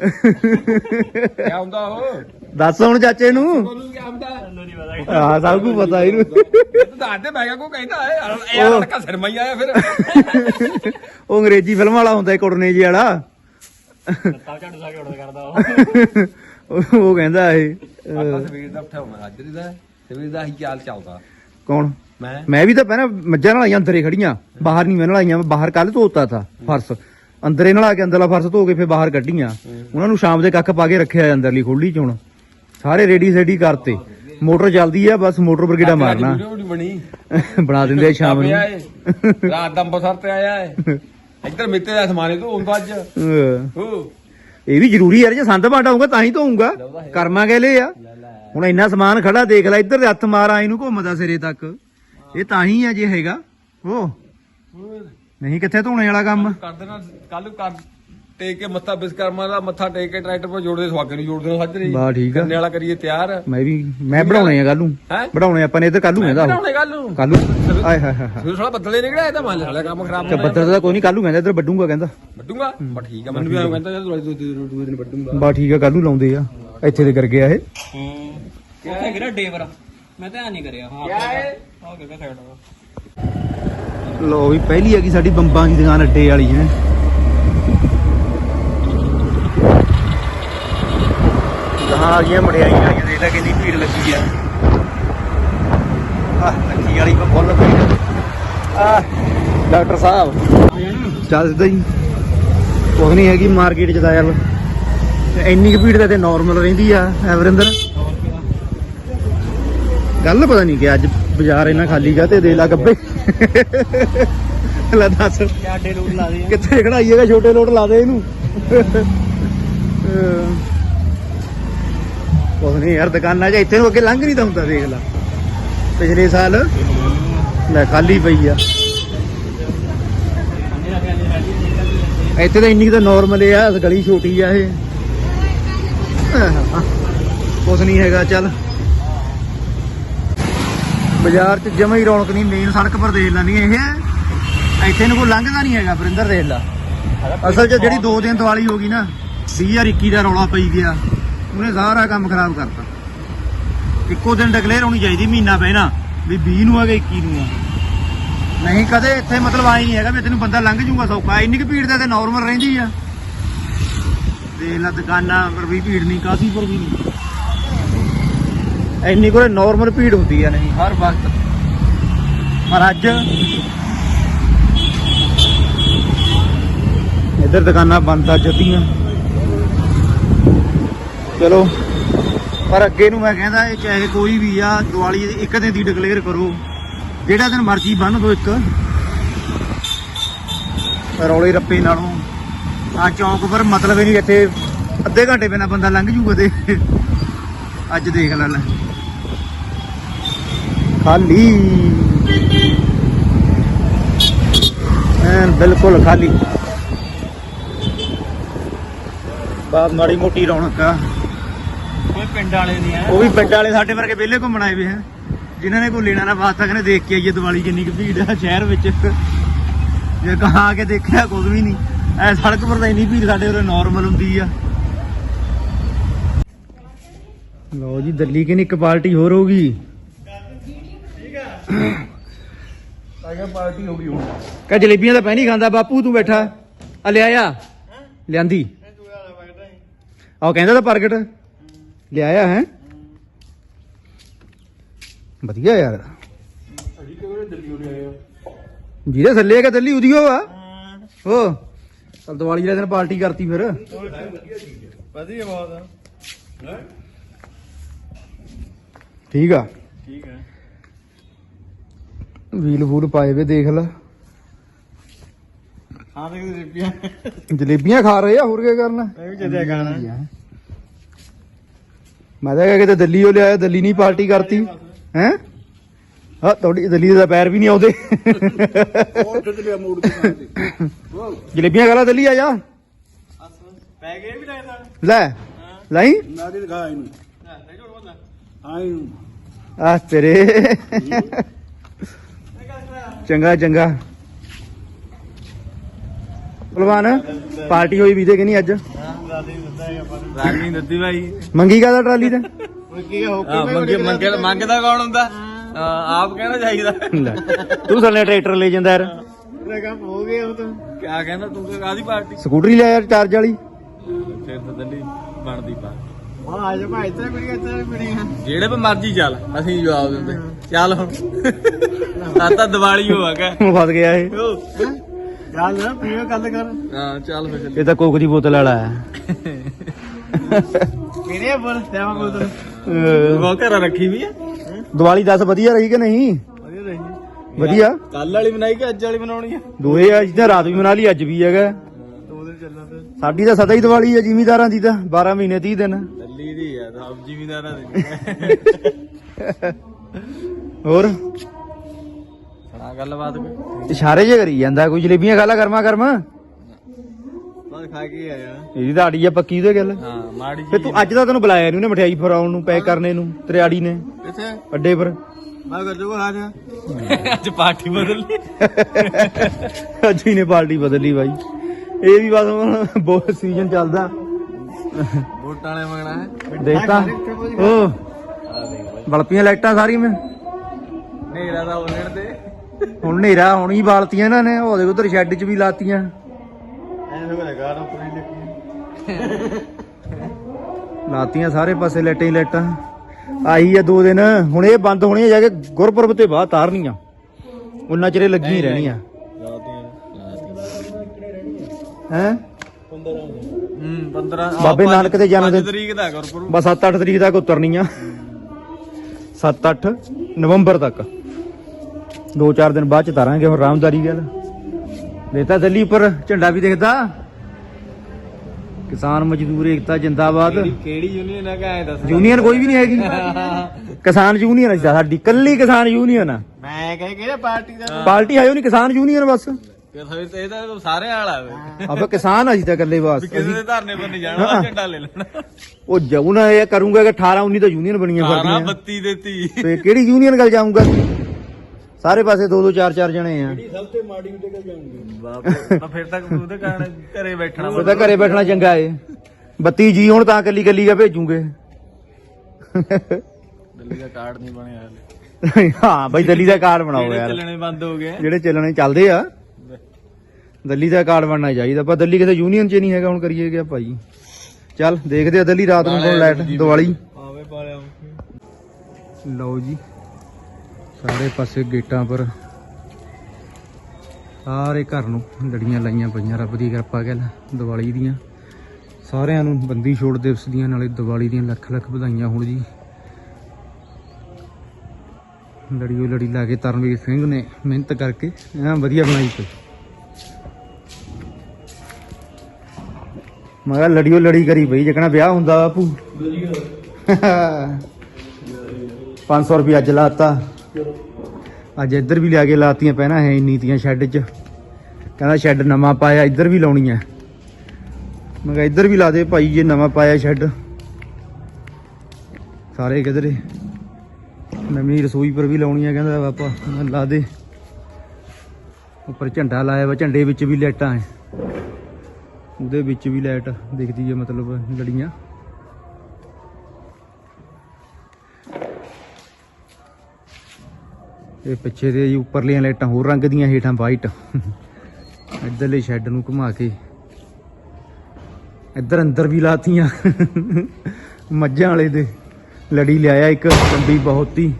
ਕੀ ਹੁੰਦਾ ਉਹ? ਦੱਸ ਹੁਣ ਚਾਚੇ ਨੂੰ। ਉਹਨੂੰ ਕੀ ਹੁੰਦਾ? ਮੈਨੂੰ ਨਹੀਂ ਪਤਾ। ਹਾਂ ਸਭ ਕੁਝ ਪਤਾ ਇਹਨੂੰ ਤੂੰ ਦੱਸ ਦੇ ਮੈਂ ਕਿਹਾ ਕੋ ਕਹਿੰਦਾ ਹੈ। ਇਹ ਲੜਕਾ ਸਿਰਮਾ ਹੀ ਆਇਆ ਫਿਰ। ਉਹ ਅੰਗਰੇਜ਼ੀ ਫਿਲਮ ਵਾਲਾ ਹੁੰਦਾ ਕੁੜਨੇ ਜੀ ਵਾਲਾ। ਤਾਂ ਕੇ ਕਰਦਾ ਉਹ। ਉਹ ਉਹ ਕਹਿੰਦਾ ਇਹ ਆਪਾਂ ਅਹ, ਸਵੇਰ ਦਾ ਉੱਠਿਆ ਮੈਂ ਅੱਜ ਦਾ ਸਵੇਰ ਦਾ ਹੀ ਚਾਲ ਚੱਲਦਾ। ਕੌਣ? ਮੈਂ? ਮੈਂ ਵੀ ਤਾਂ ਪਹਿਲਾਂ ਮੱਝਾਂ ਨਾਲ ਆਈਆਂ ਅੰਦਰੇ ਖੜੀਆਂ। ਬਾਹਰ ਨਹੀਂ ਮੈਂ ਨਾਲ ਆਈਆਂ ਬਾਹਰ ਕੱਲ ਧੋਤਾ ਥਾ ਫਰਸ਼। ਅੰਦਰੇ ਨਾਲ ਆ ਕੇ ਅੰਦਰਲਾ ਫਰਸ਼ ਧੋ ਕੇ ਫਿਰ ਬਾਹਰ ਕੱਢੀਆਂ। ਉਹਨਾਂ ਨੂੰ ਸ਼ਾਮ ਦੇ ਕੱਖ ਪਾ ਕੇ ਰੱਖਿਆ ਅੰਦਰਲੀ ਖੋਲੀ ਚ ਹੁਣ। ਸਾਰੇ ਰੈਡੀ ਸੈਡੀ ਕਰਤੇ। ਮੋਟਰ ਚੱਲਦੀ ਆ ਬਸ ਮੋਟਰ ਪਰ ਗੇੜਾ ਮਾਰਨਾ। ਬਣੀ। ਦਿੰਦੇ ਆ ਸ਼ਾਮ ਨੂੰ। ਰਾਤ ਦਾ ਅੰਬਰਸਰ ਤੇ ਆਇਆ ਹੈ ਇੱਧਰ ਮਿੱਤੇ ਦਾ ਸਮਾਨੇ ਤੋਂ ਹੁੰਦਾ ਅੱਜ। ਇਹ ਵੀ ਜ਼ਰੂਰੀ ਯਾਰ ਜੇ ਸੰਦ ਬਾਟਾਉਂਗਾ ਤਾਂ ਹੀ ਧੋਊਗਾ। ਕਰਮਾ ਗੈਲੇ ਆ ਹੁਣ ਇੰਨਾ ਸਮਾਨ ਖੜਾ ਦੇਖ ਲੈ ਇੱਧਰ ਦੇ ਹੱਥ ਮਾਰ ਆਈ ਨੂੰ ਘੁੰਮਦਾ ਸਿਰੇ ਤੱਕ। ਇਹ ਤਾਂ ਹੀ ਆ ਜੇ ਹੈਗਾ। ਉਹ ਨਹੀਂ ਕਿੱਥੇ ਧੋਣੇ ਵਾਲਾ ਕੰਮ? ਕਰ ਦੇਣਾ ਕੱਲ ਕਰ ਟੇਕ ਕੇ ਮੱਥਾ ਬਿਸਕਰਮਾ ਦਾ ਮੱਥਾ ਟੇਕ ਕੇ ਟਰੈਕਟਰ 'ਤੇ ਜੋੜਦੇ ਸੁਹਾਗੇ ਨੂੰ ਜੋੜ ਦੇਣਾ ਸੱਜਰੇ ਬਾ ਠੀਕ ਆ। ਕੰਨੇ ਵਾਲਾ ਕਰੀਏ ਤਿਆਰ। ਮੈਂ ਵੀ ਮੈਂ ਬਣਾਉਣੇ ਆ ਕੱਲ ਨੂੰ। ਹੈ? ਬਣਾਉਣੇ ਆਪਾਂ ਨੇ ਇੱਧਰ ਕੱਲ ਨੂੰ ਕਹਿੰਦਾ ਉਹ। ਬਣਾਉਣੇ ਕੱਲ ਨੂੰ। ਕੱਲ ਨੂੰ। ਆਏ ਹਾਏ ਹਾਏ ਹਾਏ। ਫਿਰ ਥੋੜਾ ਬੱਦਲੇ ਨਿਕਲਿਆ ਇਹ ਤਾਂ ਮੰਨ ਲਿਆ ਕੰਮ ਖਰਾਬ ਤੇ ਬੱਦਲ ਦਾ ਕੋਈ ਨਹੀਂ ਕੱਲ ਨੂੰ ਕਹਿੰਦਾ ਇੱਧਰ ਵੱਡੂਗਾ ਕਹਿੰਦਾ। ਵੱਡੂਗਾ ਬਾ ਠੀਕ ਆ ਮੈਨੂੰ ਵੀ ਐਂ ਕਹਿੰਦਾ ਯਾਰ ਦੂਜੇ ਦਿਨ ਦੂਜੇ ਦਿਨ ਵੱਡੂਗਾ ਬਾ ਠੀਕ ਆ ਕੱਲ ਨੂੰ ਲਾਉਂਦੇ ਆ। ਇੱਥੇ ਦੇ ਕਰ ਗਿਆ ਇਹ। ਹੂੰ। ਉੱਥੇ ਕਿਹੜਾ ਡੇਵਰ। ਮੈਂ ਧਿਆਨ ਨਹੀਂ ਕਰਿਆ। ਹਾਂ ਕਿਆ ਹੈ? ਆ ਕਿਹੜਾ ਸਾਈਡ ਲੋ ਵੀ ਪਹਿਲੀ ਹੈਗੀ ਸਾਡੀ ਬੰਬਾਂ ਦੀ ਦੁਕਾਨ ਅੱਡੇ ਵਾਲੀ ਹੈ। ਗਾਹਾਂ ਆ ਗਈਆਂ ਮਠਿਆਈਆਂ ਆ ਗਈਆਂ ਦੇਖ ਲੈ ਕਿੰਨੀ ਭੀੜ ਲੱਗੀ ਆ। ਆਹ, ਲੱਗੀ ਵਾਲੀ ਫੁੱਲ ਭੀੜ ਆ। ਡਾਕਟਰ ਸਾਹਿਬ। ਚੱਲ ਸਿੱਧਾ ਜੀ। ਕੁਛ ਨਹੀਂ ਹੈਗੀ, ਮਾਰਕੀਟ ਚ ਤਾਂ ਯਾਰ ਇੰਨੀ ਭੀੜ ਤਾਂ ਤੇ ਨਾਰਮਲ ਰਹਿੰਦੀ ਆ ਐਵਰਿੰਦਰ ਗੱਲ ਪਤਾ ਨਹੀਂ ਕਿ ਅੱਜ ਬਾਜ਼ਾਰ ਇੰਨਾ ਖਾਲੀ ਗਾ ਤੇ ਦੇ ਲਾ ਗੱਬੇ। ਲੈ ਦੱਸ। ਆਡੇ ਰੂਟ ਲਾ ਦੇ ਕਿੱਥੇ ਖੜਾਈਏਗਾ? ਛੋਟੇ ਲੋਟ ਲਾ ਦੇ ਇਹਨੂੰ। ਕੁਛ ਨਹੀਂ ਯਾਰ ਦੁਕਾਨਾਂ 'ਚ ਇੱਥੇ ਨੂੰ ਅੱਗੇ ਲੰਘ ਨਹੀਂ ਤਾਂ ਹੁੰਦਾ ਦੇਖ ਲਾ। ਪਿਛਲੇ ਸਾਲ ਲੈ ਖਾਲੀ ਪਈ ਆ। ਇੱਥੇ ਤਾਂ ਇੰਨੀ ਕੁ ਤਾਂ ਨਾਰਮਲ ਆ ਗਲੀ ਛੋਟੀ ਆ ਇਹ। ਕੁਛ ਨਹੀਂ ਹੈਗਾ ਚੱਲ। ਬਾਜ਼ਾਰ 'ਚ ਜਮਾ ਹੀ ਰੌਣਕ ਨਹੀਂ ਮੇਨ ਸੜਕ ਪਰ ਦੇਖ ਲੈਣੀ ਇਹ। ਇੱਥੇ ਨੂੰ ਕੋਈ ਲੰਘਦਾ ਨਹੀਂ ਹੈਗਾ ਵਰਿੰਦਰ ਦੇਖ ਲਾ। ਅਸਲ 'ਚ ਜਿਹੜੀ 2 ਦਿਨ ਦੀਵਾਲੀ ਹੋ ਗਈ ਨਾ 2021 ਦਾ ਰੌਲਾ ਪਈ ਗਿਆ। ਉਹਨੇ ਸਾਰਾ ਕੰਮ ਖਰਾਬ ਕਰਤਾ। ਇੱਕੋ ਦਿਨ ਡਿਕਲੇਅਰ ਹੋਣੀ ਚਾਹੀਦੀ, ਮਹੀਨਾ ਪਹਿਲਾਂ, ਵੀ 20 ਨੂੰ ਆ ਕਿ 21 ਨੂੰ ਆ। ਨਹੀਂ, ਕਦੇ ਇੱਥੇ ਮਤਲਬ ਆਈ ਨਹੀਂ ਹੈਗਾ ਵੀ ਤੈਨੂੰ ਬੰਦਾ ਲੰਘ ਜੂਗਾ ਸੌਖਾ। ਇੰਨੀ ਕੁ ਭੀੜ ਦਾ ਤੇ ਨਾਰਮਲ ਰਹਿੰਦੀ ਆ। ਦੇਖ ਲੈ ਦੁਕਾਨਾਂ ਪਰ ਵੀ ਭੀੜ ਨਹੀਂ ਕਾਸੀ ਪਰ ਵੀ ਨਹੀਂ। ਇੰਨੀ ਕੋਲੇ ਨਾਰਮਲ ਭੀੜ ਹੁੰਦੀ ਆ ਨਹੀਂ। ਹਰ ਵਕਤ। ਪਰ ਅੱਜ ਇੱਧਰ ਦੁਕਾਨਾਂ ਬੰਦ ਆ ਜਤੀਆਂ ਚਲੋ ਪਰ ਅੱਗੇ ਨੂੰ ਮੈਂ ਕਹਿੰਦਾ ਇਹ ਚਾਹੇ ਕੋਈ ਵੀ ਆ ਦੀਵਾਲੀ ਦੀ ਇੱਕ ਦਿਨ ਦੀ ਡਿਕਲੇਅਰ ਕਰੋ। ਜਿਹੜਾ ਦਿਨ ਮਰਜ਼ੀ ਬੰਨ ਦੋ ਇੱਕ। ਰੌਲੇ ਰੱਪੇ ਨਾਲੋਂ। ਆ ਚੌਂਕ ਪਰ ਮਤਲਬ ਹੀ ਨਹੀਂ ਇੱਥੇ ਅੱਧੇ ਘੰਟੇ ਬਿਨਾ ਬੰਦਾ ਲੰਘ ਜੂਗਾ ਤੇ। ਅੱਜ ਦੇਖ ਲੈ ਲੈ। ਖਾਲੀ। ਐਨ ਬਿਲਕੁਲ ਖਾਲੀ। ਬਾਤ ਮਾੜੀ ਮੋਟੀ ਰੌਣਕ ਆ। ਕੋਈ ਪਿੰਡ ਵਾਲੇ ਨਹੀਂ ਆ। ਉਹ ਵੀ ਪਿੰਡ ਵਾਲੇ ਸਾਡੇ ਵਰਗੇ ਵਿਹਲੇ ਘੁੰਮਣ ਆਏ ਵੇ ਹੈ ਜਿਨ੍ਹਾਂ ਨੇ ਕੋਈ ਲੈਣਾ ਨਾ ਵਾਸਤਾ ਕਹਿੰਦੇ ਦੇਖ ਕੇ ਆਈਏ ਦੀਵਾਲੀ ਕਿੰਨੀ ਕੁ ਭੀੜ ਆ ਸ਼ਹਿਰ ਵਿੱਚ। ਜੇ ਕਹਾਂ ਕੇ ਦੇਖਿਆ ਕੁਝ ਵੀ ਨਹੀਂ। ਐ ਸੜਕ ਪਰ ਤਾਂ ਇੰਨੀ ਭੀੜ ਸਾਡੇ ਉਰੇ ਨਾਰਮਲ ਹੁੰਦੀ ਆ। ਲਓ ਜੀ ਦਿੱਲੀ ਕਿੰਨੀ ਇੱਕ ਪਾਰਟੀ ਹੋਰ ਹੋਗੀ ਆਇਆ ਪਾਰਟੀ ਹੋ ਗਈ ਹੁਣ। ਕਹ ਜਲੇਬੀਆਂ ਤਾਂ ਪੈ ਨਹੀਂ ਖਾਂਦਾ ਬਾਪੂ ਤੂੰ ਬੈਠਾ। ਆ ਲਿਆਇਆ ਲਿਆਂਦੀ। ਆਹ ਕਹਿੰਦਾ ਤਾਂ ਪ੍ਰਗਟ। ਲਿਆਇਆ ਹੈ। ਵਧੀਆ ਯਾਰ। ਅਜੀ ਕਿਹੜੇ ਦਿੱਲੀ ਰਿਹਾ ਜਿਹਦੇ ਥੱਲੇ ਕਿ ਦਿੱਲੀ? ਉਦੀਓ ਆ? ਹੋ। ਚਲ ਦੀਵਾਲੀ ਵਾਲੇ ਦਿਨ ਪਾਰਟੀ ਕਰਤੀ ਫਿਰ। ਵਧੀਆ ਬਹੁਤ ਠੀਕ ਆ। ਠੀਕ ਹੈ ਵੀਲ ਵੂਲ ਪਾਏ ਵੇ ਦੇਖ ਲੈ। ਹਾਂ ਤੇ ਰਿਪੀਆਂ ਜਲੇਬੀਆਂ। ਖਾ ਰਹੇ ਆ ਹੋਰ ਕੀ ਕਰਨਾ? ਇਹ ਵੀ ਚੱਲਿਆ ਗਾਣਾ ਮੈਂ ਤਾਂ ਕਿਹਾ ਕਿਤੇ ਦਿੱਲੀ ਉਹ ਲਿਆਇਆ ਦਿੱਲੀ ਨਹੀਂ ਪਾਰਟੀ ਕਰਤੀ। ਹੈ? ਹਾਂ ਤੁਹਾਡੀ ਦਿੱਲੀ ਦਾ ਪੈਰ ਵੀ ਨਹੀਂ ਆਉਂਦੇ। ਲਿਆ ਖਾਣ ਜਲੇਬੀਆਂ ਖਾ ਲਾ ਦਿੱਲੀ ਆ ਜਾ। ਪੈ ਗਏ ਵੀ ਲੱਗਦਾ ਲੈ ਲਈ? ਨਾ ਦੇ ਦਿਖਾ ਇਹਨੂੰ ਇਹਨੂੰ ਆ ਤੇਰੇ। ਚੰਗਾ ਚੰਗਾ। ਭਲਵਾਨ ਪਾਰਟੀ ਹੋਈ ਵੀ ਤੇ ਕਿ ਨਹੀਂ ਅੱਜ? ਦਾਦੀ ਦਿੱਤਾ ਹੈ ਆਪਾਂ ਨੂੰ ਰਾਣੀ ਦਿੱਤੀ ਭਾਈ। ਮੰਗੀ ਕਾਦਾ ਟਰਾਲੀ ਤੇ? ਉਹ ਕੀ ਹੋ ਕੇ ਮੰਗੇ ਮੰਗੇ ਮੰਗਦਾ ਕੌਣ ਹੁੰਦਾ? ਆਪ ਕਹਿਣਾ ਚਾਹੀਦਾ। ਲੈ, ਤੂੰ ਥੱਲੇ ਟਰੈਕਟਰ ਲੈ ਜਾਂਦਾ ਯਾਰ। ਤੇ ਕੰਮ ਹੋ ਗਿਆ ਉਹ ਤਾਂ। ਕਿਆ ਕਹਿੰਦਾ ਤੂੰ ਤਾਂ ਕਾਦੀ ਪਾਰਟੀ? ਸਕੂਟਰੀ ਲੈ ਯਾਰ ਚਾਰਜ ਵਾਲੀ। ਫਿਰ ਤਾਂ ਦਿੱਲੀ ਬਣਦੀ ਪਾ। ਹਾਂ ਆ ਜਾ ਭਾਈ ਇੱਥੇ ਕੁੜੀ ਇੱਥੇ ਕੁੜੀ ਜਿਹੜੇ ਪੇ ਮਰਜ਼ੀ ਚੱਲ ਅਸੀਂ ਜਵਾਬ ਦਿੰਦੇ। ਚੱਲ ਹੁਣ। ਆ ਤਾਂ ਦੀਵਾਲੀ ਕਾ ਫਸ ਗਿਆ ਇਹ। ਚੱਲ ਨਾ ਪੀਓ ਗੱਲ ਕਰ। ਹਾਂ ਚੱਲ ਫਿਰ। ਇਹ ਤਾਂ ਕੋਕ ਦੀ ਬੋਤਲ ਵਾਲਾ ਹੈ। ਕਿਹਨੇ ਬੋਲ ਤੇਵਾ ਕੋਲ ਉਹ ਘਰ ਰੱਖੀ ਵੀ ਆ। ਦੀਵਾਲੀ 10 ਵਧੀਆ ਰਹੀ ਕਿ ਨਹੀਂ? ਵਧੀਆ ਰਹੀ। ਵਧੀਆ। ਕੱਲ ਵਾਲੀ ਬਣਾਈ ਕਿ ਅੱਜ ਵਾਲੀ ਬਣਾਉਣੀ ਆ? ਦੋਏ ਅੱਜ ਤਾਂ ਰਾਤ ਵੀ ਮਨਾ ਲਈ ਅੱਜ ਵੀ ਹੈਗਾ। ਸਾਡੀ ਤਾਂ ਸਦਾ ਹੀ ਦੀਵਾਲੀ ਹੈ ਜ਼ਿਮੀਦਾਰਾਂ ਦੀ ਤਾਂ। 12 ਮਹੀਨੇ 30 ਦਿਨ। ਦਿੱਲੀ ਦੀ ਆ ਸਭ ਜ਼ਿਮੀਦਾਰਾਂ ਦੀ। ਹੋਰ? ਸੁਣਾ ਗੱਲਬਾਤ ਕੋਈ। ਇਸ਼ਾਰੇ ਜੇ ਕਰੀ ਜਾਂਦਾ ਕੋਈ ਜਲੇਬੀਆਂ ਖਾ ਲਾ ਗਰਮਾ ਗਰਮ ਬਸ ਖਾ ਕੇ ਆਇਆ ਇਹਦੀ ਤਾਂ ਆੜੀ ਆ ਪੱਕੀ ਉਹਦੇ ਗੱਲ। ਹਾਂ ਮਾੜੀ ਤੇ ਤੂੰ ਅੱਜ ਤਾਂ ਤੈਨੂੰ ਬੁਲਾਇਆ ਨੀ ਉਹਨੇ ਮਠਿਆਈ ਫਰਾਉਣ ਨੂੰ ਪੈਕ ਕਰਨੇ ਨੂੰ ਤੇਰੇ ਆੜੀ ਨੇ। ਕਿੱਥੇ? ਅੱਡੇ ਪਰ। ਮੈਂ ਕਰ ਜੂਗਾ ਆ ਜਾ ਅੱਜ ਪਾਰਟੀ ਬਦਲ ਲਈ। ਅੱਜ ਹੀ ਨੇ ਪਾਰਟੀ ਬਦਲੀ ਬਾਈ। ਇਹ ਵੀ ਬਸ ਹੁਣ ਬਹੁਤ ਸੀਜ਼ਨ ਚੱਲਦਾ। ਵੋਟਾਂ ਵਾਲੇ ਮੰਗਣਾ ਹੈ। ਦੇਖਤਾ। ਉਹ ਆ ਦੇਖ ਬਾਈ ਬਲਪੀਆਂ ਲਾਈਟਾਂ ਸਾਰੀਆਂ ਮੈਂ। ਨੇਰਾ ਦਾ ਉਹਨੇੜ ਤੇ। ਹੁਣ ਹਨੇਰਾ ਹੁਣ ਹੀ ਬਾਲਤੀਆਂ ਇਹਨਾਂ ਨੇ ਉਹਦੇ ਉਧਰ ਸ਼ੈੱਡ 'ਚ ਵੀ ਲਾਤੀਆਂ। ਲਾਤੀਆਂ ਸਾਰੇ ਪਾਸੇ ਲੈਟਾਂ ਹੀ ਲੈਟਾਂ ਆਹੀ ਆ ਦੋ ਦਿਨ ਹੁਣ ਇਹ ਬੰਦ ਹੋਣੀਆਂ ਜਾ ਕੇ ਗੁਰਪੁਰਬ ਤੇ ਬਾਅਦ ਤਾਰਨੀਆਂ। ਉਹਨਾਂ ਚਿਰੇ ਲੱਗੀ ਹੀ ਰਹਿਣੀਆਂ। ਹੈ ਹੂੰ? 15 ਬਾਬੇ ਨਾਨਕ ਦੇ ਜਨਮ ਦਿਨ। ਤਰੀਕ ਦਾ ਗੁਰਪੁਰਬ। ਬਸ 7-8 ਤਰੀਕ ਤੱਕ ਉਤਰਨੀਆਂ। 7-8 ਨਵੰਬਰ ਤੱਕ। 2-4 ਦਿਨ ਬਾਅਦ ਚ ਤਾਰਾਂਗੇ ਹੁਣ ਰਾਮਦਾਰੀ ਗੱਲ। ਦੇਤਾ ਦਿੱਲੀ ਉੱਪਰ ਝੰਡਾ ਵੀ ਦਿਖਦਾ। ਕਿਸਾਨ ਮਜ਼ਦੂਰ ਏਕਤਾ ਜਿੰਦਾਬਾਦ। ਕਿਹੜੀ ਯੂਨੀਅਨ ਹੈ ਕਿ ਦੱਸ। ਯੂਨੀਅਨ ਕੋਈ ਵੀ ਨਹੀਂ ਹੈਗੀ। ਕਿਸਾਨ ਯੂਨੀਅਨ ਹੈ ਸਾਡੀ ਕੱਲੀ ਕਿਸਾਨ ਯੂਨੀਅਨ ਆ। ਮੈਂ ਕਹੇ ਕਿਹੜੇ ਪਾਰਟੀ ਦਾ ਪਾਰਟੀ ਹੈ ਉਹ ਨਹੀਂ ਕਿਸਾਨ ਯੂਨੀਅਨ ਬਸ। ਇਹ ਤਾਂ ਸਾਰੇ ਵਾਲਾ ਵੇ। ਆਪੇ ਕਿਸਾਨ ਅਸੀਂ ਤਾਂ ਇਕੱਲੇ ਬਸ। ਕਿਸੇ ਦੇ ਧਰਨੇ ਪਰ ਨਹੀਂ ਜਾਣਾ ਉਹ ਝੰਡਾ ਲੈ ਲੈਣਾ। ਉਹ ਜਉਨ ਇਹ ਕਰੂੰਗਾ ਕਿ 18 19 ਤਾਂ ਯੂਨੀਅਨ ਬਣੀਆਂ ਸਾਰਾ ਫਿਰਦੀਆਂ। 32 ਦੇਤੀ ਤੇ ਕਿਹੜੀ ਯੂਨੀਅਨ ਗੱਲ ਜਾਊਂਗਾ? ਸਾਰੇ ਪਾਸੇ ਦੋ ਦੋ ਚਾਰ ਚਾਰ ਜਣੇ ਆ। ਬਾਪ ਤਾਂ ਫਿਰ ਤੱਕ ਉਹਦੇ ਕਾਰਨ ਘਰੇ ਬੈਠਣਾ ਉਹ ਤਾਂ ਘਰੇ ਬੈਠਣਾ ਚੰਗਾ ਏ। ਬੱਤੀ ਜੀ ਹੁਣ ਤਾਂ ਕੱਲੀ ਕੱਲੀ ਆ ਭੇਜੂਗੇ। ਦਿੱਲੀ ਦਾ ਕਾਰਡ ਨਹੀਂ ਬਣਿਆ ਹਲੇ। ਹਾਂ ਬਈ ਦਿੱਲੀ ਦਾ ਕਾਰਡ ਬਣਾਓ ਜਿਹੜੇ ਯਾਰ। ਚੱਲਣੇ ਬੰਦ ਹੋ ਗਏ? ਜਿਹੜੇ ਚੱਲਣੇ ਚੱਲਦੇ ਆ। ਦਿੱਲੀ ਦਾ ਕਾਰਡ ਬਣਨਾ ਚਾਹੀਦਾ। ਪਰ ਦਿੱਲੀ ਕਿਸੇ ਯੂਨੀਅਨ 'ਚ ਨਹੀਂ ਹੈਗਾ ਹੁਣ ਕਰੀਏ ਗਿਆ ਭਾਈ। ਚੱਲ ਦੇਖਦੇ ਆ ਦਿੱਲੀ ਰਾਤ ਨੂੰ ਕੋਲ ਲਾਈਟ ਦੀਵਾਲੀ। ਆਵੇ ਪਾਲਿਆ ਲਓ ਜੀ। ਸਾਰੇ ਪਾਸੇ ਗੇਟਾਂ ਪਰ ਸਾਰੇ ਘਰ ਨੂੰ ਲੜੀਆਂ ਲਾਈਆਂ ਪਈਆਂ ਰੱਬ ਦੀ ਕਿਰਪਾ ਗੱਲ ਦੀਵਾਲੀ ਦੀਆਂ। ਸਾਰਿਆਂ ਨੂੰ ਬੰਦੀ ਛੋੜ ਦਿਵਸ ਦੀਆਂ ਨਾਲੇ ਦੀਵਾਲੀ ਦੀਆਂ ਲੱਖ ਲੱਖ ਵਧਾਈਆਂ ਹੋਣ ਜੀ। ਲੜੀਓ ਲੜੀ ਲਾ ਕੇ ਤਰਨਵੀਰ ਸਿੰਘ ਨੇ ਮਿਹਨਤ ਕਰਕੇ ਐਂ ਵਧੀਆ ਬਣਾਈ ਪਈ ਮੈਂ ਕਿਹਾ ਲੜੀਓ ਲੜੀ ਕਰੀ ਬਈ ਜਕਣਾ ਵਿਆਹ ਹੁੰਦਾ ਬਾਪੂ। 500 ਰੁਪਏ ਅੱਜ ਲਾਤਾ। ਅੱਜ ਇੱਧਰ ਵੀ ਲਿਆ ਕੇ ਲਾਤੀਆਂ ਪਹਿਣਾ ਹੈ ਤੀਆਂ ਸ਼ੈੱਡ 'ਚ। ਕਹਿੰਦਾ ਸ਼ੈੱਡ ਨਵਾਂ ਪਾਇਆ, ਇੱਧਰ ਵੀ ਲਾਉਣੀ ਹੈ ਮੈਂ ਕਿਹਾ ਇੱਧਰ ਵੀ ਲਾ ਦੇ ਭਾਈ, ਜੇ ਨਵਾਂ ਪਾਇਆ ਸ਼ੈੱਡ। ਸਾਰੇ ਕਿਧਰੇ। ਨਵੀਂ ਰਸੋਈ ਪਰ ਵੀ ਲਾਉਣੀ ਹੈ ਕਹਿੰਦਾ ਪਾਪਾ ਮੈਂ ਲਾ ਦੇ। ਉੱਪਰ ਝੰਡਾ ਲਾਇਆ ਵਾ, ਝੰਡੇ ਵਿੱਚ ਵੀ ਲਾਈਟਾਂ ਹੈ ਉਹਦੇ ਵਿੱਚ ਵੀ ਲਾਈਟ ਦਿਖਦੀ ਹੈ ਮਤਲਬ ਲੜੀਆਂ। ਇਹ ਪਿੱਛੇ ਦੇ ਉੱਪਰਲੀਆਂ ਲਾਈਟਾਂ ਹੋਰ ਰੰਗ ਦੀਆਂ ਹੇਠਾਂ ਵਾਈਟ ਇੱਧਰਲੇ ਸ਼ੈੱਡ ਨੂੰ ਘੁਮਾ ਕੇ। ਇੱਧਰ ਅੰਦਰ ਵੀ ਲਾਤੀਆਂ। ਮੱਝਾਂ ਵਾਲੇ ਦੇ। ਲੜੀ ਲਿਆਇਆ ਇੱਕ ਲੰਬੀ ਬਹੁਤੀ।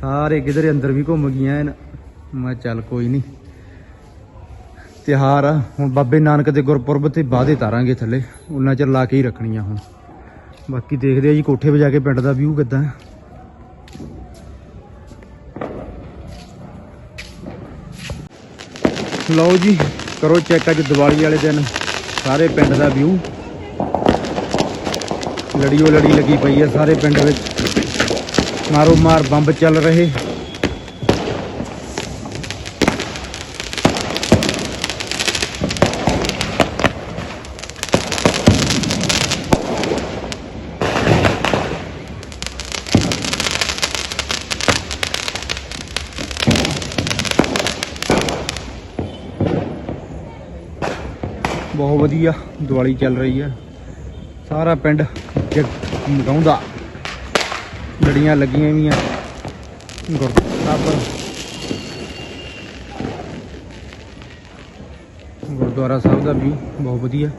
ਸਾਰੇ ਕਿਧਰੇ ਅੰਦਰ ਵੀ ਘੁੰਮ ਗਈਆਂ ਐਨ ਮੈਂ ਕਿਹਾ ਚੱਲ ਕੋਈ ਨਹੀਂ। ਤਿਹਾਰ ਆ। ਹੁਣ ਬਾਬੇ ਨਾਨਕ ਦੇ ਗੁਰਪੁਰਬ ਤੇ ਬਾਅਦੇ ਤਾਰਾਂਗੇ ਥੱਲੇ। ਉਹਨਾਂ ਚਿਰ ਲਾ ਕੇ ਹੀ ਰੱਖਣੀਆਂ ਹੁਣ। ਬਾਕੀ ਦੇਖਦੇ ਆ ਜੀ ਕੋਠੇ ਵਜਾ ਕੇ ਪਿੰਡ ਦਾ ਵਿਊ ਕਿੱਦਾਂ ਲਓ ਜੀ, ਕਰੋ ਚੈੱਕ ਅੱਜ ਦੀਵਾਲੀ ਵਾਲੇ ਦਿਨ, ਸਾਰੇ ਪਿੰਡ ਦਾ ਵਿਊ ਲੜੀਓ ਲੜੀ ਲੱਗੀ ਪਈ ਹੈ ਸਾਰੇ ਪਿੰਡ ਵਿੱਚ। ਮਾਰੋ ਮਾਰ ਬੰਬ ਚੱਲ ਰਹੇ ਬਹੁਤ ਵਧੀਆ ਦੀਵਾਲੀ ਚੱਲ ਰਹੀ ਹੈ। ਸਾਰਾ ਪਿੰਡ ਜਗਮਗਾਉਂਦਾ ਲੜੀਆਂ ਲੱਗੀਆਂ ਵੀਆਂ ਗੁਰਦੁਆਰਾ ਗੁਰਦੁਆਰਾ ਸਾਹਿਬ ਦਾ ਵੀ ਬਹੁਤ ਵਧੀਆ।